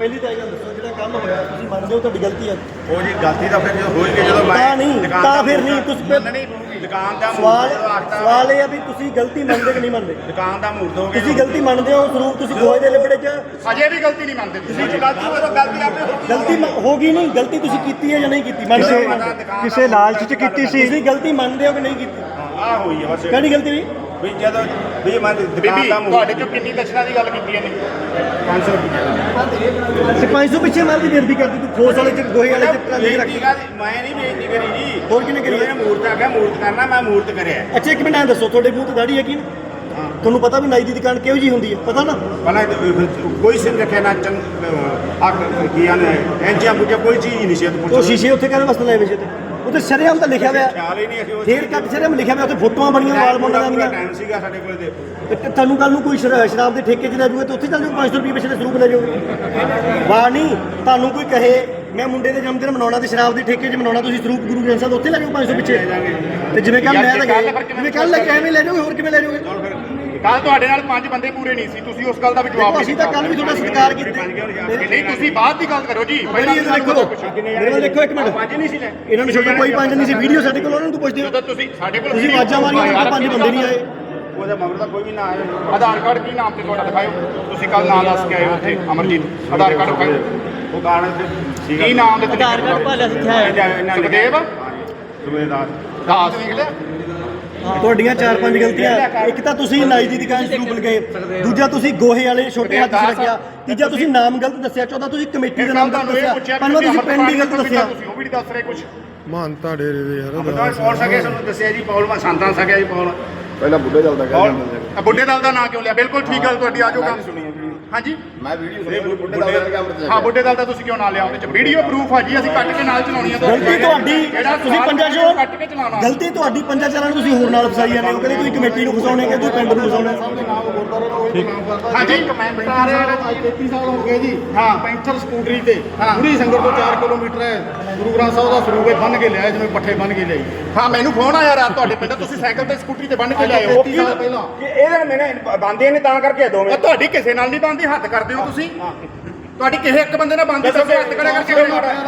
S10: ਪਹਿਲੀ ਤਾਂ ਇਹ ਗੱਲ ਦੱਸੋ ਜਿਹੜਾ ਕੰਮ ਹੋਇਆ ਤੁਸੀਂ ਮੰਨਦੇ ਹੋ ਤੁਹਾਡੀ ਗਲਤੀ ਹੈ?
S1: ਉਹ ਜੀ ਗਲਤੀ ਤਾਂ ਫਿਰ ਜਦੋਂ ਹੋਈ ਕਿ ਜਦੋਂ ਮੈਂ
S10: ਤਾਂ ਨਹੀਂ,
S1: ਦੁਕਾਨ
S10: ਤਾਂ
S1: ਦਾ
S10: ਫਿਰ ਨਹੀਂ,
S1: ਮੂਹਰਤ-
S10: ਤੁਸੀਂ ਫਿਰ-
S1: ਨਹੀਂ ਦੁਕਾਨ ਦਾ
S10: ਸਵਾਲ
S1: ਮੂਰਤ ਜਦੋਂ ਆਖਦਾ
S10: ਸਵਾਲ ਇਹ ਆ ਵੀ ਤੁਸੀਂ ਗਲਤੀ ਮੰਨਦੇ ਕਿ ਨਹੀਂ ਮੰਨਦੇ?
S1: ਦੁਕਾਨ ਦਾ ਮੂਰਤ ਹੋ ਗਿਆ
S10: ਤੁਸੀਂ ਗਲਤੀ ਮੰਨਦੇ ਹੋ ਸਰੂਪ ਤੁਸੀਂ ਗੋਏ ਦੇ ਲਿਬੜੇ 'ਚ।
S9: ਅਜੇ ਵੀ ਗਲਤੀ ਨਹੀਂ ਮੰਨਦੇ ਤੁਸੀਂ।
S1: ਤੁਸੀਂ ਗਲਤੀ ਹੋਈ ਤਾਂ ਗਲਤੀ ਆਪੇ ਹੋ ਗਈ
S10: ਗਲਤੀ ਮ- ਹੋ ਗਈ ਨਹੀਂ ਗਲਤੀ ਤੁਸੀਂ ਕੀਤੀ ਹੈ ਜਾਂ ਨਹੀਂ ਕੀਤੀ? ਮੰਨਦੇ ਹੋ?
S1: ਦੁਕਾਨ
S2: ਕਿਸੇ ਲਾਲਚ 'ਚ ਕੀਤੀ ਸੀ।
S10: ਤੁਸੀਂ ਗਲਤੀ ਮੰਨਦੇ ਹੋ ਕਿ ਨਹੀਂ ਕੀਤੀ?
S1: ਆ ਹੋਈ ਹੈ ਬਸ।
S10: ਕਿਹੜੀ ਗਲਤੀ ਹੋਈ?
S1: ਵੀ ਜਦੋਂ ਵੀ ਮੈਂ ਦੁਕਾਨ
S9: ਬੀਬੀ
S1: ਦਾ
S9: ਤੁਹਾਡੇ ਚੋਂ ਕਿੰਨੀ ਦਸ਼ਨਾ ਦੀ ਗੱਲ ਕੀਤੀ ਇਹਨੇ
S1: 500 ਰੁਪਏ।
S10: ਤੇ 500 ਪਿੱਛੇ ਮਾਰ ਦੀ ਬੇਨਤੀ ਕਰਦੀ ਤੂੰ ਖੋਸ ਵਾਲੇ ਚ ਗੋਹੇ ਵਾਲੇ ਚ ਚ ਰੱਖ।
S1: ਬੇਇੱਜ਼ਤੀ? ਮੈਂ ਨਹੀਂ ਬੇਇੱਜ਼ਤੀ ਕਰੀ ਜੀ।
S10: ਹੋਰ ਕਿਹਨੇ ਕਰੀ?
S1: ਇਹਨੇ ਮੂਰਤ ਆ ਗਿਆ ਮੂਰਤ ਕਰਨਾ ਮੈਂ ਮੂਰਤ ਕਰਿਆ।
S10: ਅੱਛਾ ਇੱਕ ਮਿੰਟ ਐਂ ਦੱਸੋ ਤੁਹਾਡੇ ਮੂੰਹ ਤੇ ਦਾੜੀ ਹੈ। ਕੀ ਤੁਹਾਨੂੰ ਪਤਾ ਵੀ ਨਾਈ ਦੀ ਦੁਕਾਨ ਕਿਹੋ ਜੀ ਹੁੰਦੀ ਹੈ? ਪਤਾ ਨਾ?
S1: ਭਲਾ ਕੋਈ ਸਿਰ ਰੱਖਿਆ ਨਾ ਚੰਗ ਆ ਕੀ ਆਨੇ ਐਂਜੀਆਂ ਬੁਝੇ ਕੋਈ ਚੀਜ਼ ਨਹੀਂ ਸੀ ਉੱਥੇ
S10: ਉਹ ਸ਼ੀਸ਼ੇ ਉੱਥੇ ਕਾਹਦੇ ਵਾਸਤੇ ਲਾਏ ਵੇ ਸੀ ਤੇ ਉੱਤੇ ਸ਼ਰੇਆਮ ਤਾਂ ਲਿਖਿਆ ਹੋਇਆ।
S1: ਖਿਆਲ ਹੀ ਨਹੀਂ ਅਸੀਂ ਉਸ
S10: ਫੇਰ ਕੱਟ ਸ਼ਰੇਆਮ ਲਿਖਿਆ ਹੋਇਆ ਉੱਥੇ ਫੋਟੋਆਂ ਬਣੀਆਂ ਵਾਲ ਮੁੰਡਿਆਂ ਦੀਆਂ
S1: ਟਾਈਮ ਸੀਗਾ ਸਾਡੇ ਕੋਲ ਤੇ।
S10: ਤੇ ਤੁਹਾਨੂੰ ਕੱਲ ਨੂੰ ਕੋਈ ਸ਼ਰਾ- ਸ਼ਰਾਬ ਦੇ ਠੇਕੇ 'ਚ ਲੈ ਜਾਊਗਾ ਤੇ ਉੱਥੇ ਚੱਲ ਜਾਊ 500 ਰੁਪਏ ਪਿਛਲੇ ਸਰੂਪ ਲੈ ਜਾਓਗੇ ਵਾਹ ਨਹੀਂ ਤੁਹਾਨੂੰ ਕੋਈ ਕਹੇ ਮੈਂ ਮੁੰਡੇ ਦੇ ਜਨਮਦਿਨ ਮਨਾਉਣਾ ਤੇ ਸ਼ਰਾਬ ਦੇ ਠੇਕੇ 'ਚ ਮਨਾਉਣਾ ਤੁਸੀਂ ਸਰੂਪ ਗੁਰੂ ਗ੍ਰੰਥ ਸਾਹਿਬ ਉੱਥੇ ਲੈ ਜਾਓ 500 ਪਿੱਛੇ। ਤੇ ਜਿਵੇਂ ਕੱਲ ਮੈਂ ਤਾਂ ਗਿਆ ਜਿਵੇਂ ਕੱਲ ਲੈ ਕੇ ਐਵੇਂ ਲੈ ਜਾਓਗੇ ਹੋਰ ਕਿਵੇਂ ਲੈ ਜਾਓਗੇ?
S9: ਕੱਲ ਤੁਹਾਡੇ ਨਾਲ ਪੰਜ ਬੰਦੇ ਪੂਰੇ ਨਹੀਂ ਸੀ ਤੁਸੀਂ ਉਸ ਗੱਲ ਦਾ ਵੀ ਜਵਾਬ ਨਹੀਂ
S10: ਅਸੀਂ ਤਾਂ ਕੱਲ ਵੀ ਤੁਹਾਡਾ ਸਤਿਕਾਰ ਕੀਤਾ।
S9: ਨਹੀਂ ਤੁਸੀਂ ਬਾਅਦ ਦੀ ਗੱਲ ਕਰੋ ਜੀ।
S10: ਪਹਿਲਾਂ ਇਹ ਦੇਖੋ ਮੇਰੇ ਵੱਲ ਦੇਖੋ ਇੱਕ ਮਿੰਟ।
S1: ਪੰਜ ਨਹੀਂ ਸੀ ਲੈ।
S10: ਇਹਨਾਂ ਨੂੰ ਛੱਡੋ ਕੋਈ ਪੰਜ ਨਹੀਂ ਸੀ ਵੀਡੀਓ ਸਾਡੇ ਕੋਲ ਉਹਨਾਂ ਨੂੰ ਤੂੰ ਪੁੱਛਦੇ ਹੋ।
S9: ਤੁਸੀਂ ਸਾਡੇ ਕੋਲ
S10: ਤੁਸੀਂ ਆਵਾਜ਼ਾਂ ਮਾਰੀਆਂ ਪੰਜ ਬੰਦੇ ਨਹੀਂ ਆਏ।
S1: ਉਹਦੇ ਮਗਰ ਤਾਂ ਕੋਈ ਵੀ ਨਾ ਆਇਆ।
S9: ਆਧਾਰ ਕਾਰਡ ਕੀ ਨਾਮ ਤੇ ਤੁਹਾਡਾ ਦਿਖਾਓ ਤੁਸੀਂ ਕੱਲ ਨਾਮ ਦੱਸ ਕੇ ਆਏ ਹੋ ਉੱਥੇ ਅਮਰਜੀਤ। ਆਧਾਰ ਕਾਰਡ ਦਿਖਾਓ
S1: ਉਹ ਗਾਣਾ ਤੇ
S9: ਕੀ ਨਾਮ ਦੇ ਤੇ
S4: ਆਧਾਰ ਕਾਰਡ ਭਾਲਿਆ ਸੀ ਇੱਥੇ।
S9: ਸੁਖਦੇਵ?
S1: ਸੁਬੇਦਾਰ
S9: ਦਾਸ। ਲਿਖ ਲਿਆ
S10: ਤੁਹਾਡੀਆਂ ਚਾਰ ਪੰਜ ਗਲਤੀਆਂ ਇੱਕ ਤਾਂ ਤੁਸੀਂ ਨਾਈ ਦੀ ਦੁਕਾਨ ਸਰੂਪ ਲਗਾਏ ਦੂਜਾ ਤੁਸੀਂ ਗੋਹੇ ਵਾਲੇ ਛੋਟੇ ਹੱਥ ਰੱਖਿਆ ਤੀਜਾ ਤੁਸੀਂ ਨਾਮ ਗਲਤ ਦੱਸਿਆ ਚੌਥਾ ਤੁਸੀਂ ਕਮੇਟੀ ਦਾ ਨਾਮ ਗਲਤ ਦੱਸਿਆ ਪੰਜਵਾਂ ਤੁਸੀਂ ਪਿੰਡ ਹੀ ਗਲਤ ਦੱਸਿਆ।
S9: ਤੁਸੀਂ ਉਹ ਵੀ ਨਹੀਂ ਦੱਸ ਰਹੇ ਕੁਝ
S8: ਮਾਨਤਾ ਡੇਰੇ ਦੇ ਯਾਰ
S1: ਬਤਾਓ ਪੌਲ ਸਕੇ ਸਾਨੂੰ ਦੱਸਿਆ ਜੀ ਪੌਲ ਮੈਂ ਸੰਤਾਂ ਸਕਿਆ ਜੀ ਪੌਲ
S8: ਪਹਿਲਾਂ ਬੁੱਢੇ ਚੱਲਦਾ
S1: ਪੌਲ
S9: ਆ ਬੁੱਢੇ ਦਲ ਦਾ ਨਾਂ ਕਿਉਂ ਲਿਆ? ਬਿਲਕੁਲ ਠੀਕ ਗੱਲ ਤੁਹਾਡੀ ਆ ਜਾਊਗਾ ਹਾਂਜੀ?
S8: ਮੈਂ ਵੀਡੀਓ ਸੁਣੀ ਬੁੱਢੇ ਦਾ ਕੈਮਰੇ
S9: ਹਾਂ ਬੁੱਢੇ ਦਲ ਦਾ ਤੁਸੀਂ ਕਿਉਂ ਨਾਂ ਲਿਆ? ਉਹਦੇ ਚ ਵੀਡੀਓ ਪ੍ਰੂਫ ਆ ਜੀ ਅਸੀਂ ਕੱਟ ਕੇ ਨਾਲ ਚਲਾਉਣੀ ਆ
S10: ਗਲਤੀ ਤੁਹਾਡੀ
S9: ਜਿਹੜਾ
S10: ਤੁਸੀਂ ਪੰਜਾ ਚੋਂ
S9: ਕੱਟ ਕੇ ਚਲਾਉਣਾ।
S10: ਗਲਤੀ ਤੁਹਾਡੀ ਪੰਜਾ ਚਾਰਾਂ ਨੂੰ ਤੁਸੀਂ ਹੋਰ ਨਾਲ ਫਸਾਈ ਜਾਂਦੇ ਹੋ ਕਹਿੰਦੇ ਤੁਸੀਂ ਕਮੇਟੀ ਨੂੰ ਫਸਾਉਣੇ ਕਿ ਤੁਸੀਂ ਪਿੰਡ ਨੂੰ ਫਸਾਉਣੇ।
S9: ਹਾਂਜੀ।
S6: ਕਮੈਂਟ ਆ ਰਿਹਾ ਹੈ ਅੱਜ 33 ਸਾਲ ਹੋ ਗਏ ਜੀ। ਹਾਂ। ਪੈਂਥਰ ਸਕੂਟਰੀ ਤੇ। ਪੂਰੀ ਸੰਗਤ ਤੋਂ 4 ਕਿਲੋਮੀਟਰ ਹੈ। ਗੁਰੂ ਗ੍ਰੰਥ ਸਾਹਿਬ ਦਾ ਸਰੂਪੇ ਬੰਨ ਕੇ ਲਿਆਏ ਜਿਵੇਂ ਪੱਠੇ ਬੰਨ ਕੇ ਲਿਆਈ।
S9: ਹਾਂ ਮੈਨੂੰ ਫੋਨ ਆਇਆ ਰਾਤ ਤੁਹਾਡੇ ਪਿੰਡ ਤੁਸੀਂ ਸਾਈਕਲ ਤੇ ਸਕੂਟਰੀ ਤੇ ਬੰਨ ਕੇ ਲਿਆਏ ਹੋ।
S6: 33 ਸਾਲ ਪਹਿਲਾਂ।
S1: ਇਹਦੇ ਮੈਨੇ ਬੰਦੇ ਨੇ ਤਾਂ ਕਰਕੇ ਦੋਵੇਂ।
S9: ਤੁਹਾਡੀ ਕਿਸੇ ਨਾਲ ਨਹੀਂ ਬੰਦੀ ਹੱਥ ਕਰਦੇ ਹੋ ਤੁਸੀਂ? ਤੁਹਾਡੀ ਕਿਸੇ ਇੱਕ ਬੰਦੇ ਨਾਲ ਬੰਦੀ ਦੱਸੋ ਹੱਥ ਖੜੇ ਕਰਕੇ।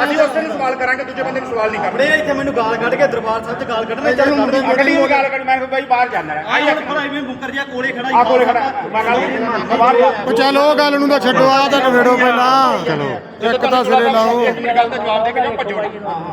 S9: ਅਸੀਂ ਉਸੇ ਨੂੰ ਸਵਾਲ ਕਰਾਂਗੇ ਦੂਜੇ ਬੰਦੇ ਨੂੰ ਸਵਾਲ ਨਹੀਂ ਕਰਦੇ।
S10: ਇੱਥੇ ਮੈਨੂੰ ਗਾਲ ਕੱਢ ਕੇ ਦਰਬਾਰ ਸਾਹਿਬ 'ਚ ਗਾਲ ਕੱਢਣੇ
S9: ਮੁੰਡੇ
S1: ਅਗਲੀ ਗੱਲ ਕਰ ਮੈਂ ਬਾਈ ਬਾਹਰ ਜਾਣਾ। ਹੈ
S10: ਆਈ ਹੁਣ ਇਵੇਂ ਬੁੱਕਰ ਜਿਹਾ ਕੋਲੇ ਖੜਾ
S1: ਆ ਕੋਲੇ ਖੜਾ ਮੈਂ ਗੱਲ ਬਾਹਰ ਜਾ
S8: ਉਹ ਚੱਲ ਗੱਲ ਨੂੰ ਤਾਂ ਛੱਡੋ ਆ ਤਾਂ ਨਵੇੜੋ ਪਹਿਲਾਂ। ਚਲੋ ਇੱਕ ਤਾਂ ਸਿਰੇ ਲਾਓ।
S9: ਇੱਕ ਮਿੰਟ ਗੱਲ ਦਾ ਜਵਾਬ ਦੇ ਕੇ ਜਾਓ ਭੱਜੋ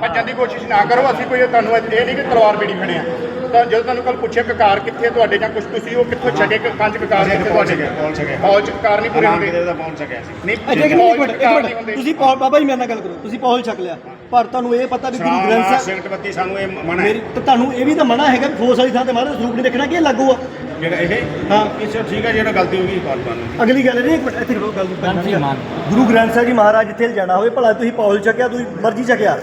S9: ਭੱਜਣ ਦੀ ਕੋਸ਼ਿਸ਼ ਨਾ ਕਰੋ ਅਸੀਂ ਕੋਈ ਤੁਹਾਨੂੰ ਇਹ ਨਹੀਂ ਕਿ ਤਲਵਾਰ ਬੇੜੀ ਖੜੇ ਆ। ਜਦੋਂ ਤੁਹਾਨੂੰ ਕੱਲ ਪੁੱਛਿਆ ਕਕਾਰ ਕਿੱਥੇ ਤੁਹਾਡੇ ਜਾਂ ਕੁਝ ਤੁਸੀਂ ਉਹ ਕਿੱਥੋਂ ਛੱਡੇ ਕਿ ਪੰਜ ਕਕਾਰ ਕਿੱਥੇ ਤੁਹਾਡੇ?
S1: ਪਹੁੰਚ ਸਕਿਆ
S9: ਫੌਜ ਚ ਕਕਾਰ ਨਹੀਂ ਪੂਰੇ ਹੁੰਦੇ?
S1: ਕਿਤੇ ਦਾ ਪਹੁੰਚ ਸਕਿਆ ਸੀ।
S9: ਨਹੀਂ
S10: ਅੱਛਾ ਇੱਕ ਮਿੰਟ ਇੱਕ ਮਿੰਟ। ਤੁਸੀਂ ਪੌਲ ਬਾਬਾ ਜੀ ਮੇਰੇ ਨਾਲ ਗੱਲ ਕਰੋ। ਤੁਸੀਂ ਪੌਲ ਛਕ ਲਿਆ। ਪਰ ਤੁਹਾਨੂੰ ਇਹ ਪਤਾ ਵੀ ਗੁਰੂ ਗ੍ਰੰਥ ਸਾਹਿਬ
S1: ਸਿਗਰਟ ਬੱਤੀ ਸਾਨੂੰ ਇਹ ਮਨਾ
S10: ਮੇਰੀ
S1: ਹੈ
S10: ਤੇ ਤੁਹਾਨੂੰ ਇਹ ਵੀ ਤਾਂ ਮਨਾ ਹੈਗਾ ਫੋਸ ਵਾਲੀ ਥਾਂ ਤੇ ਮਹਾਰਾਜ ਸਰੂਪ ਨਹੀਂ ਰੱਖਣਾ ਕਿ ਲੱਗੂ ਆ।
S1: ਜਿਹੜਾ ਇਹ
S10: ਹਾਂ।
S1: ਕਿਸੇ ਠੀਕ ਹੈ ਜਿਹੜਾ ਗਲਤੀ ਹੋ ਗਈ ਕਾਲ ਪਾਣ
S10: ਅਗਲੀ ਗੱਲ ਨਹੀਂ ਇੱਕ ਮਿੰਟ ਇੱਥੇ ਗੱਲ ਗੁਰੂ ਗ੍ਰੰਥ ਸਾਹਿਬ ਜੀ ਮਹਾਰਾਜ ਜਿੱਥੇ ਜਾਣਾ ਹੋਵੇ ਭਲਾ ਤੁਸੀਂ ਪੌਲ ਚੱਕਿਆ ਤੁਸੀਂ ਮਰਜ਼ੀ ਚੱਕਿਆ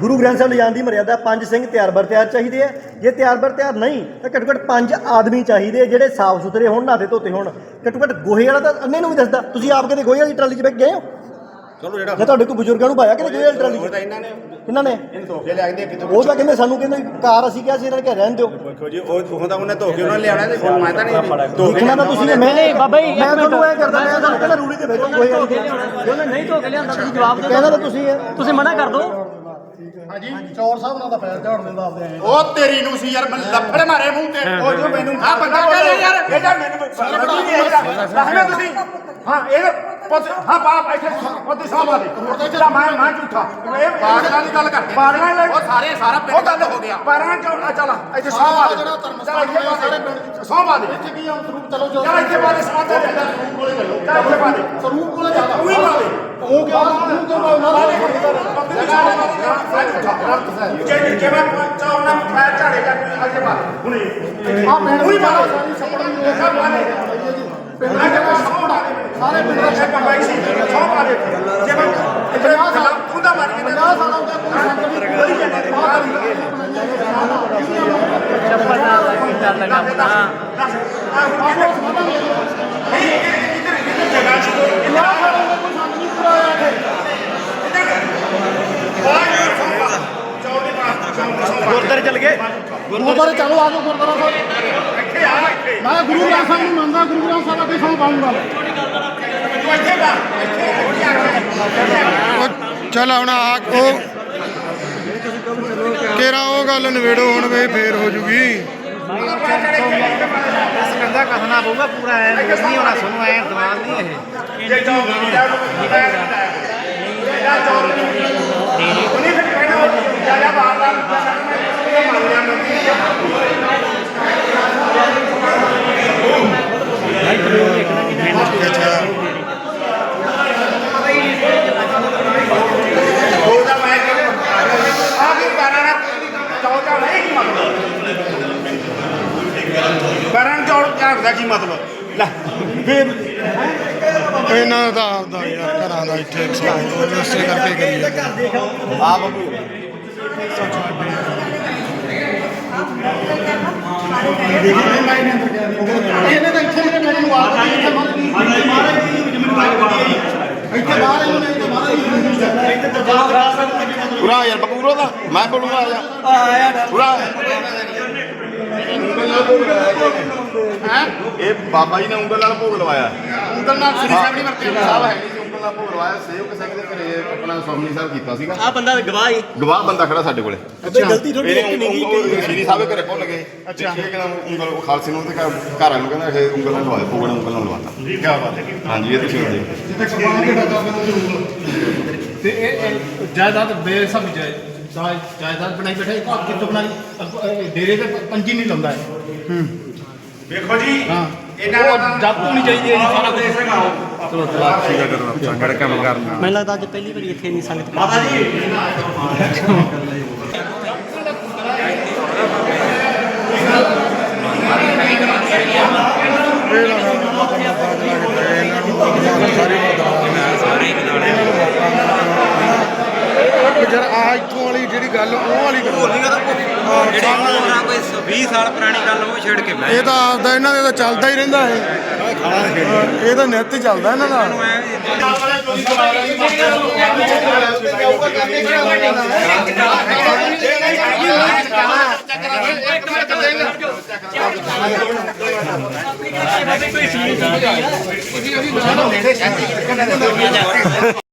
S10: ਗੁਰੂ ਗ੍ਰੰਥ ਸਾਹਿਬ ਲਿਜਾਣ ਦੀ ਮਰਿਆਦਾ ਪੰਜ ਸਿੰਘ ਤਿਆਰ ਬਰ ਤਿਆਰ ਚਾਹੀਦੇ ਆ। ਜੇ ਤਿਆਰ ਬਰ ਤਿਆਰ ਨਹੀਂ ਤਾਂ ਘੱਟੋ ਘੱਟ ਪੰਜ ਆਦਮੀ ਚਾਹੀਦੇ ਆ ਜਿਹੜੇ ਸਾਫ਼ ਸੁਥਰੇ ਹੋਣ ਨਹਾਤੇ ਧੋਤੇ ਹੋਣ। ਘੱਟੋ ਘੱਟ ਗੋਹੇ ਵਾਲਾ ਤਾਂ ਅੰਨੇ ਨੂੰ ਵੀ ਦੱਸਦਾ ਤੁਸੀਂ ਆਪ ਕਦੇ ਗੋਹੇ ਵਾਲੀ ਟਰਾਲੀ 'ਚ ਬੈਠ ਗਏ ਹੋ?
S1: ਚਲੋ ਜਿਹੜਾ
S10: ਜਾਂ ਤੁਹਾਡੇ ਕੋਈ ਬਜ਼ੁਰਗਾਂ ਨੂੰ ਪਾਇਆ ਕਿਤੇ ਗੋਹੇ ਵਾਲੀ ਟਰਾਲੀ
S1: ਹੋਰ
S10: 'ਚ
S1: ਤਾਂ ਇਹਨਾਂ ਨੇ
S10: ਕਿਹਨਾਂ ਨੇ?
S1: ਇਹਨੂੰ ਧੋਕੇ ਲਿਆ ਕੇ ਕਿਤੇ
S10: ਉਹ ਤਾਂ ਕਹਿੰਦੇ ਸਾਨੂੰ ਕਹਿੰਦੇ ਕਾਰ ਅਸੀਂ ਕਿਹਾ ਸੀ ਇਹਨਾਂ ਨੇ ਕਿਹਾ ਰਹਿਣ ਦਿਓ।
S1: ਦੇਖੋ ਜੀ ਉਹ ਉਹ ਤਾਂ ਉਹਨੇ ਧੋਕੇ ਉਹਨਾਂ ਨੇ ਲਿਆਉਣਾ ਤੇ ਹੁਣ ਮੈਂ ਤਾਂ ਨਹੀਂ ਧੋਕੇ
S10: ਦੇਖਣਾ ਤਾਂ ਤੁਸੀਂ ਮੈਂ
S4: ਨਹੀਂ, ਬਾਬਾ ਜੀ,
S10: ਮੈਂ ਤੁਹਾਨੂੰ। ਐ ਕਰਦਾ ਮੈਂ ਤੁਹਾਨੂੰ ਕਹਿੰਦਾ ਰੂੜੀ ਤੇ ਬੈਠੋ ਗੋਹੇ ਵਾਲੀ ਤੇ
S4: ਜੇ ਉਹਨੇ ਨਹੀਂ ਧੋ ਕੇ ਲਿਆਂਦਾ ਤੁਸੀਂ ਜਵਾਬ ਦਿਓ
S10: ਕਹਿੰਦਾ ਤਾਂ ਤੁਸੀਂ
S4: ਮਨਾ ਕਰ ਦਿਓ।
S6: ਹਾਂਜੀ? ਚੌਰ ਸਾਹਿਬ ਨਾਲ ਦਾ ਪੈਰ ਝਾੜ ਦਿੰਦਾ ਆਪਦੇ ਆਏ
S9: ਉਹ ਤੇਰੀ ਨੂੰ ਸੀ ਯਾਰ ਮੈਂ ਲੱਫੜ ਮਾਰੇ ਮੂੰਹ ਤੇ।
S1: ਉਹ ਜੋ ਮੈਨੂੰ
S9: ਆ ਬੰਦਾ ਕਹਿੰਦਾ ਯਾਰ
S1: ਇਹਦਾ ਮੈਨੂੰ ਸਮਝ ਨਹੀਂ ਆਇਆ ਦੱਸਣਾ ਤੁਸੀਂ। ਹਾਂ ਇਹ ਪੁੱਤ ਹਾਂ ਬਾਪ ਇੱਥੇ ਪੁੱਤ ਸਾਹਮਣੇ ਦੇ। ਜਿਹੜਾ ਮੈਂ ਮੈਂ ਝੂਠਾ। ਇਹ
S9: ਪਾਗਲਾਂ ਦੀ ਗੱਲ ਕਰਦੇ
S1: ਪਾਗਲਾਂ ਨਾਲ
S9: ਉਹ ਸਾਰੇ ਸਾਰਾ
S1: ਉਹ
S9: ਪਿੰਡ
S1: ਗੱਲ
S9: ਹੋ ਗਿਆ
S1: ਪਾਰਾਂ ਚੋਂ ਆ ਚੱਲ ਇੱਥੇ ਸਾਹਮਣੇ
S6: ਜਿਹੜਾ ਧਰਮ
S1: ਚੱਲ ਇੱਥੇ
S6: ਸਥਾਨ ਸਾਰੇ ਪਿੰਡ
S1: ਸਾਹਮਣੇ ਦੇ
S6: ਇੱਥੇ ਕੀ ਆ ਸਰੂਪ ਚਲੋ ਚਲੋ
S1: ਇੱਥੇ ਪਾਸੇ ਸਮਾਧਾ ਦੇ ਸਰੂਪ ਕੋਲੇ ਚੱਲੋ ਇੱਥੇ ਦੇ
S6: ਸਰੂਪ ਕੋਲੇ ਚੱਲ
S1: ਤੂੰ ਹੀ ਦੇ
S6: ਉਹ ਕਿਉਂ ਉਹ ਕਿਉਂ
S1: ਪਾ ਦੇ ਮੈਂ ਝੂਠਾ ਜੇ ਜੇ ਮੈਂ ਚਾਹਣਾ ਮੈਂ ਝਾੜੇ ਜਾ ਕੇ ਅੱਗੇ ਦੇ ਹੁਣੇ
S6: ਆ ਪਿੰਡ
S1: ਤੂੰ ਹੀ
S6: ਦੀ ਸਾਰੀ
S1: ਦੇ
S6: ਛੱਪੜ ਦੀ ਲੋਕ
S1: ਪਾ ਦੇ
S6: ਪਿੰਡ
S1: ਮੈਂ
S6: ਦੇ
S1: ਕਿਹਾ ਸੌ ਪਾ ਦੇ
S6: ਸਾਰੇ ਪਿੰਡ ਦਾ
S1: ਕੰਬਾਈ ਸੀ। ਸੌ ਪਾ ਦੇ ਜੇ ਮੈਂ ਇੱਥੇ ਤੂੰ ਤਾਂ ਮਾਰ ਕੇ
S6: 50 ਸਾਲਾਂ ਦਾ ਕੋਈ ਸੰਤ ਵੀ
S1: ਬੜੀ ਜਾਂਦੇ
S10: ਗੁਰਦਾਰੇ ਚੱਲ ਗਏ।
S6: ਗੁਰਦੁਆਰੇ ਚਲੋ ਆ ਜਾਓ ਗੁਰਦੁਆਰਾ ਸਾਹਿਬ ਮੈਂ ਗੁਰੂ ਗ੍ਰੰਥ ਸਾਹਿਬ ਨੂੰ ਮੰਨਦਾ ਗੁਰੂ ਗ੍ਰੰਥ ਸਾਹਿਬ ਅੱਗੇ ਸੌ ਪਾਉਂਗਾ
S8: ਉਹ ਚੱਲ ਹੁਣ ਆ ਉਹ ਕੇਰਾ ਉਹ ਗੱਲ ਨਵੇੜੋ ਹੁਣ ਵੇ ਫੇਰ ਹੋ ਜੂਗੀ।
S6: ਕਥਨਾ ਪਊਗਾ ਪੂਰਾ ਐ ਨਹੀਂ ਹੋਣਾ ਸਾਨੂੰ ਐ ਦਿਮਾਗ ਨਹੀਂ ਇਹ।
S1: ਉਹਨੇ ਫਿਰ ਕਹਿਣਾ ਜਾ ਜਾ ਬਾਹਰ ਦਾ। ਮੰਨ ਲਿਆ ਮੈਂ
S11: ਕਰਨ ਚੌੜ ਝਾੜ ਦਾ ਕੀ ਮਤਲਬ ਲੈ ਫਿਰ
S1: ਇਹਨਾਂ ਦਾ ਆਪਦਾ ਯਾਰ ਘਰਾਂ ਦਾ ਇੱਥੇ ਸਲਾਹ ਉਸੇ ਕਰਕੇ ਕਰੀ ਜਾਂਦੇ
S11: ਆ ਬਾਪੂ
S9: ਇਹਨੇ ਤਾਂ ਇੱਥੇ ਮੇਰੇ ਮੈਨੂੰ ਆਪ ਨਹੀਂ ਇੱਥੇ ਮਰ ਗਈ ਇੱਥੇ ਬਾਹਰ ਇਹਨੂੰ ਨਹੀਂ ਤਾਂ ਬਾਹਰ
S12: ਪੂਰਾ ਯਾਰ ਪੂਰਾ ਦਾ ਮੈਂ ਬੋਲੂਗਾ ਆ ਜਾ। ਆਇਆ ਪੂਰਾ।
S9: ਹੈ?
S12: ਇਹ ਬਾਬਾ ਜੀ ਨੇ ਉਂਗਲ ਨਾਲ ਭੋਗ ਲਵਾਇਆ।
S9: ਉਂਗਲ ਨਾਲ ਸ੍ਰੀ ਸਾਹਿਬ ਨਹੀਂ ਵਰਤਿਆ
S12: ਸਾਹਿਬ ਹੈ ਨਹੀਂ। ਨਾਲ ਭੋਗ ਲਵਾਇਆ ਸੇਵਕ ਸਿੰਘ ਦੇ ਘਰੇ ਆਪਣਾ ਸੋਮਨੀ ਸਾਹਿਬ ਕੀਤਾ ਸੀਗਾ।
S8: ਆ ਬੰਦਾ ਗਵਾਹ ਹੀ।
S12: ਗਵਾਹ ਬੰਦਾ ਖੜਾ ਸਾਡੇ ਕੋਲੇ।
S10: ਬਈ ਗਲਤੀ ਤੁਹਾਡੀ ਇੱਕ ਨਹੀਂ ਕੀਤੀ।
S12: ਸ਼੍ਰੀ ਸਾਹਿਬ ਦੇ ਘਰੇ ਭੁੱਲ ਗਏ। ਅੱਛਾ। ਠੀਕ ਹੈ ਉਂਗਲ ਉਹ ਖਾਲਸੇ ਨੂੰ ਤੇ ਘਰ ਘਰ ਵਾਲੇ ਨੂੰ ਕਹਿੰਦਾ ਇਹ ਉਂਗਲ ਨਾਲ ਲਵਾ ਦੇ ਭੋਗ ਨਾਲ ਉਂਗਲ ਨਾਲ ਲਵਾਤਾ।
S9: ਕੀ ਬਾਤ ਹੈ।
S12: ਹਾਂਜੀ ਇਹ ਤੁਸੀਂ ਦੇਖ
S9: ਜਿੱਥੇ ਸਮਾਨ ਦੇ ਉਂਗਲ। ਤੇ ਇਹ ਇਹ ਜਾਇਦਾਦ ਬੇਸਬ ਜਾਇਦਾਦ ਬਣਾਈ ਬੈਠੇ ਕੋ ਕਿੱਥੋਂ ਬਣਾਈ? ਡੇਰੇ ਤੇ ਪੰਜੀ ਨਹੀਂ ਲਾਉਂਦਾ ਹੈ।
S11: ਵੇਖੋ ਜੀ
S9: ਹਾਂ।
S11: ਇਹਨਾਂ ਦਾ ਤਾਂ-
S9: ਜਾਪੂ ਨਹੀਂ ਚਾਹੀਦੀ
S8: ਮੈਨੂੰ ਲੱਗਦਾ ਅੱਜ ਪਹਿਲੀ ਵਾਰੀ ਇੱਥੇ ਨਹੀਂ ਸੰਗਤ ਮਾਤਾ ਜੀ।
S1: ਜਰ ਆ ਇੱਥੋਂ ਵਾਲੀ ਜਿਹੜੀ ਗੱਲ ਉਹ ਵਾਲੀ ਕਰੋ
S13: ਜਿਹੜੀ ਉਹਨਾਂ ਕੋਈ 20 ਸਾਲ ਪੁਰਾਣੀ ਗੱਲ ਉਹ ਛੇੜ ਕੇ ਮੈਂ
S1: ਇਹ ਤਾਂ ਆਪਦਾ ਇਹਨਾਂ ਦੇ ਤਾਂ ਚੱਲਦਾ ਹੀ ਰਹਿੰਦਾ ਇਹ। ਇਹ ਤਾਂ ਨਿੱਤ ਹੀ ਚੱਲਦਾ ਇਹਨਾਂ ਦਾ।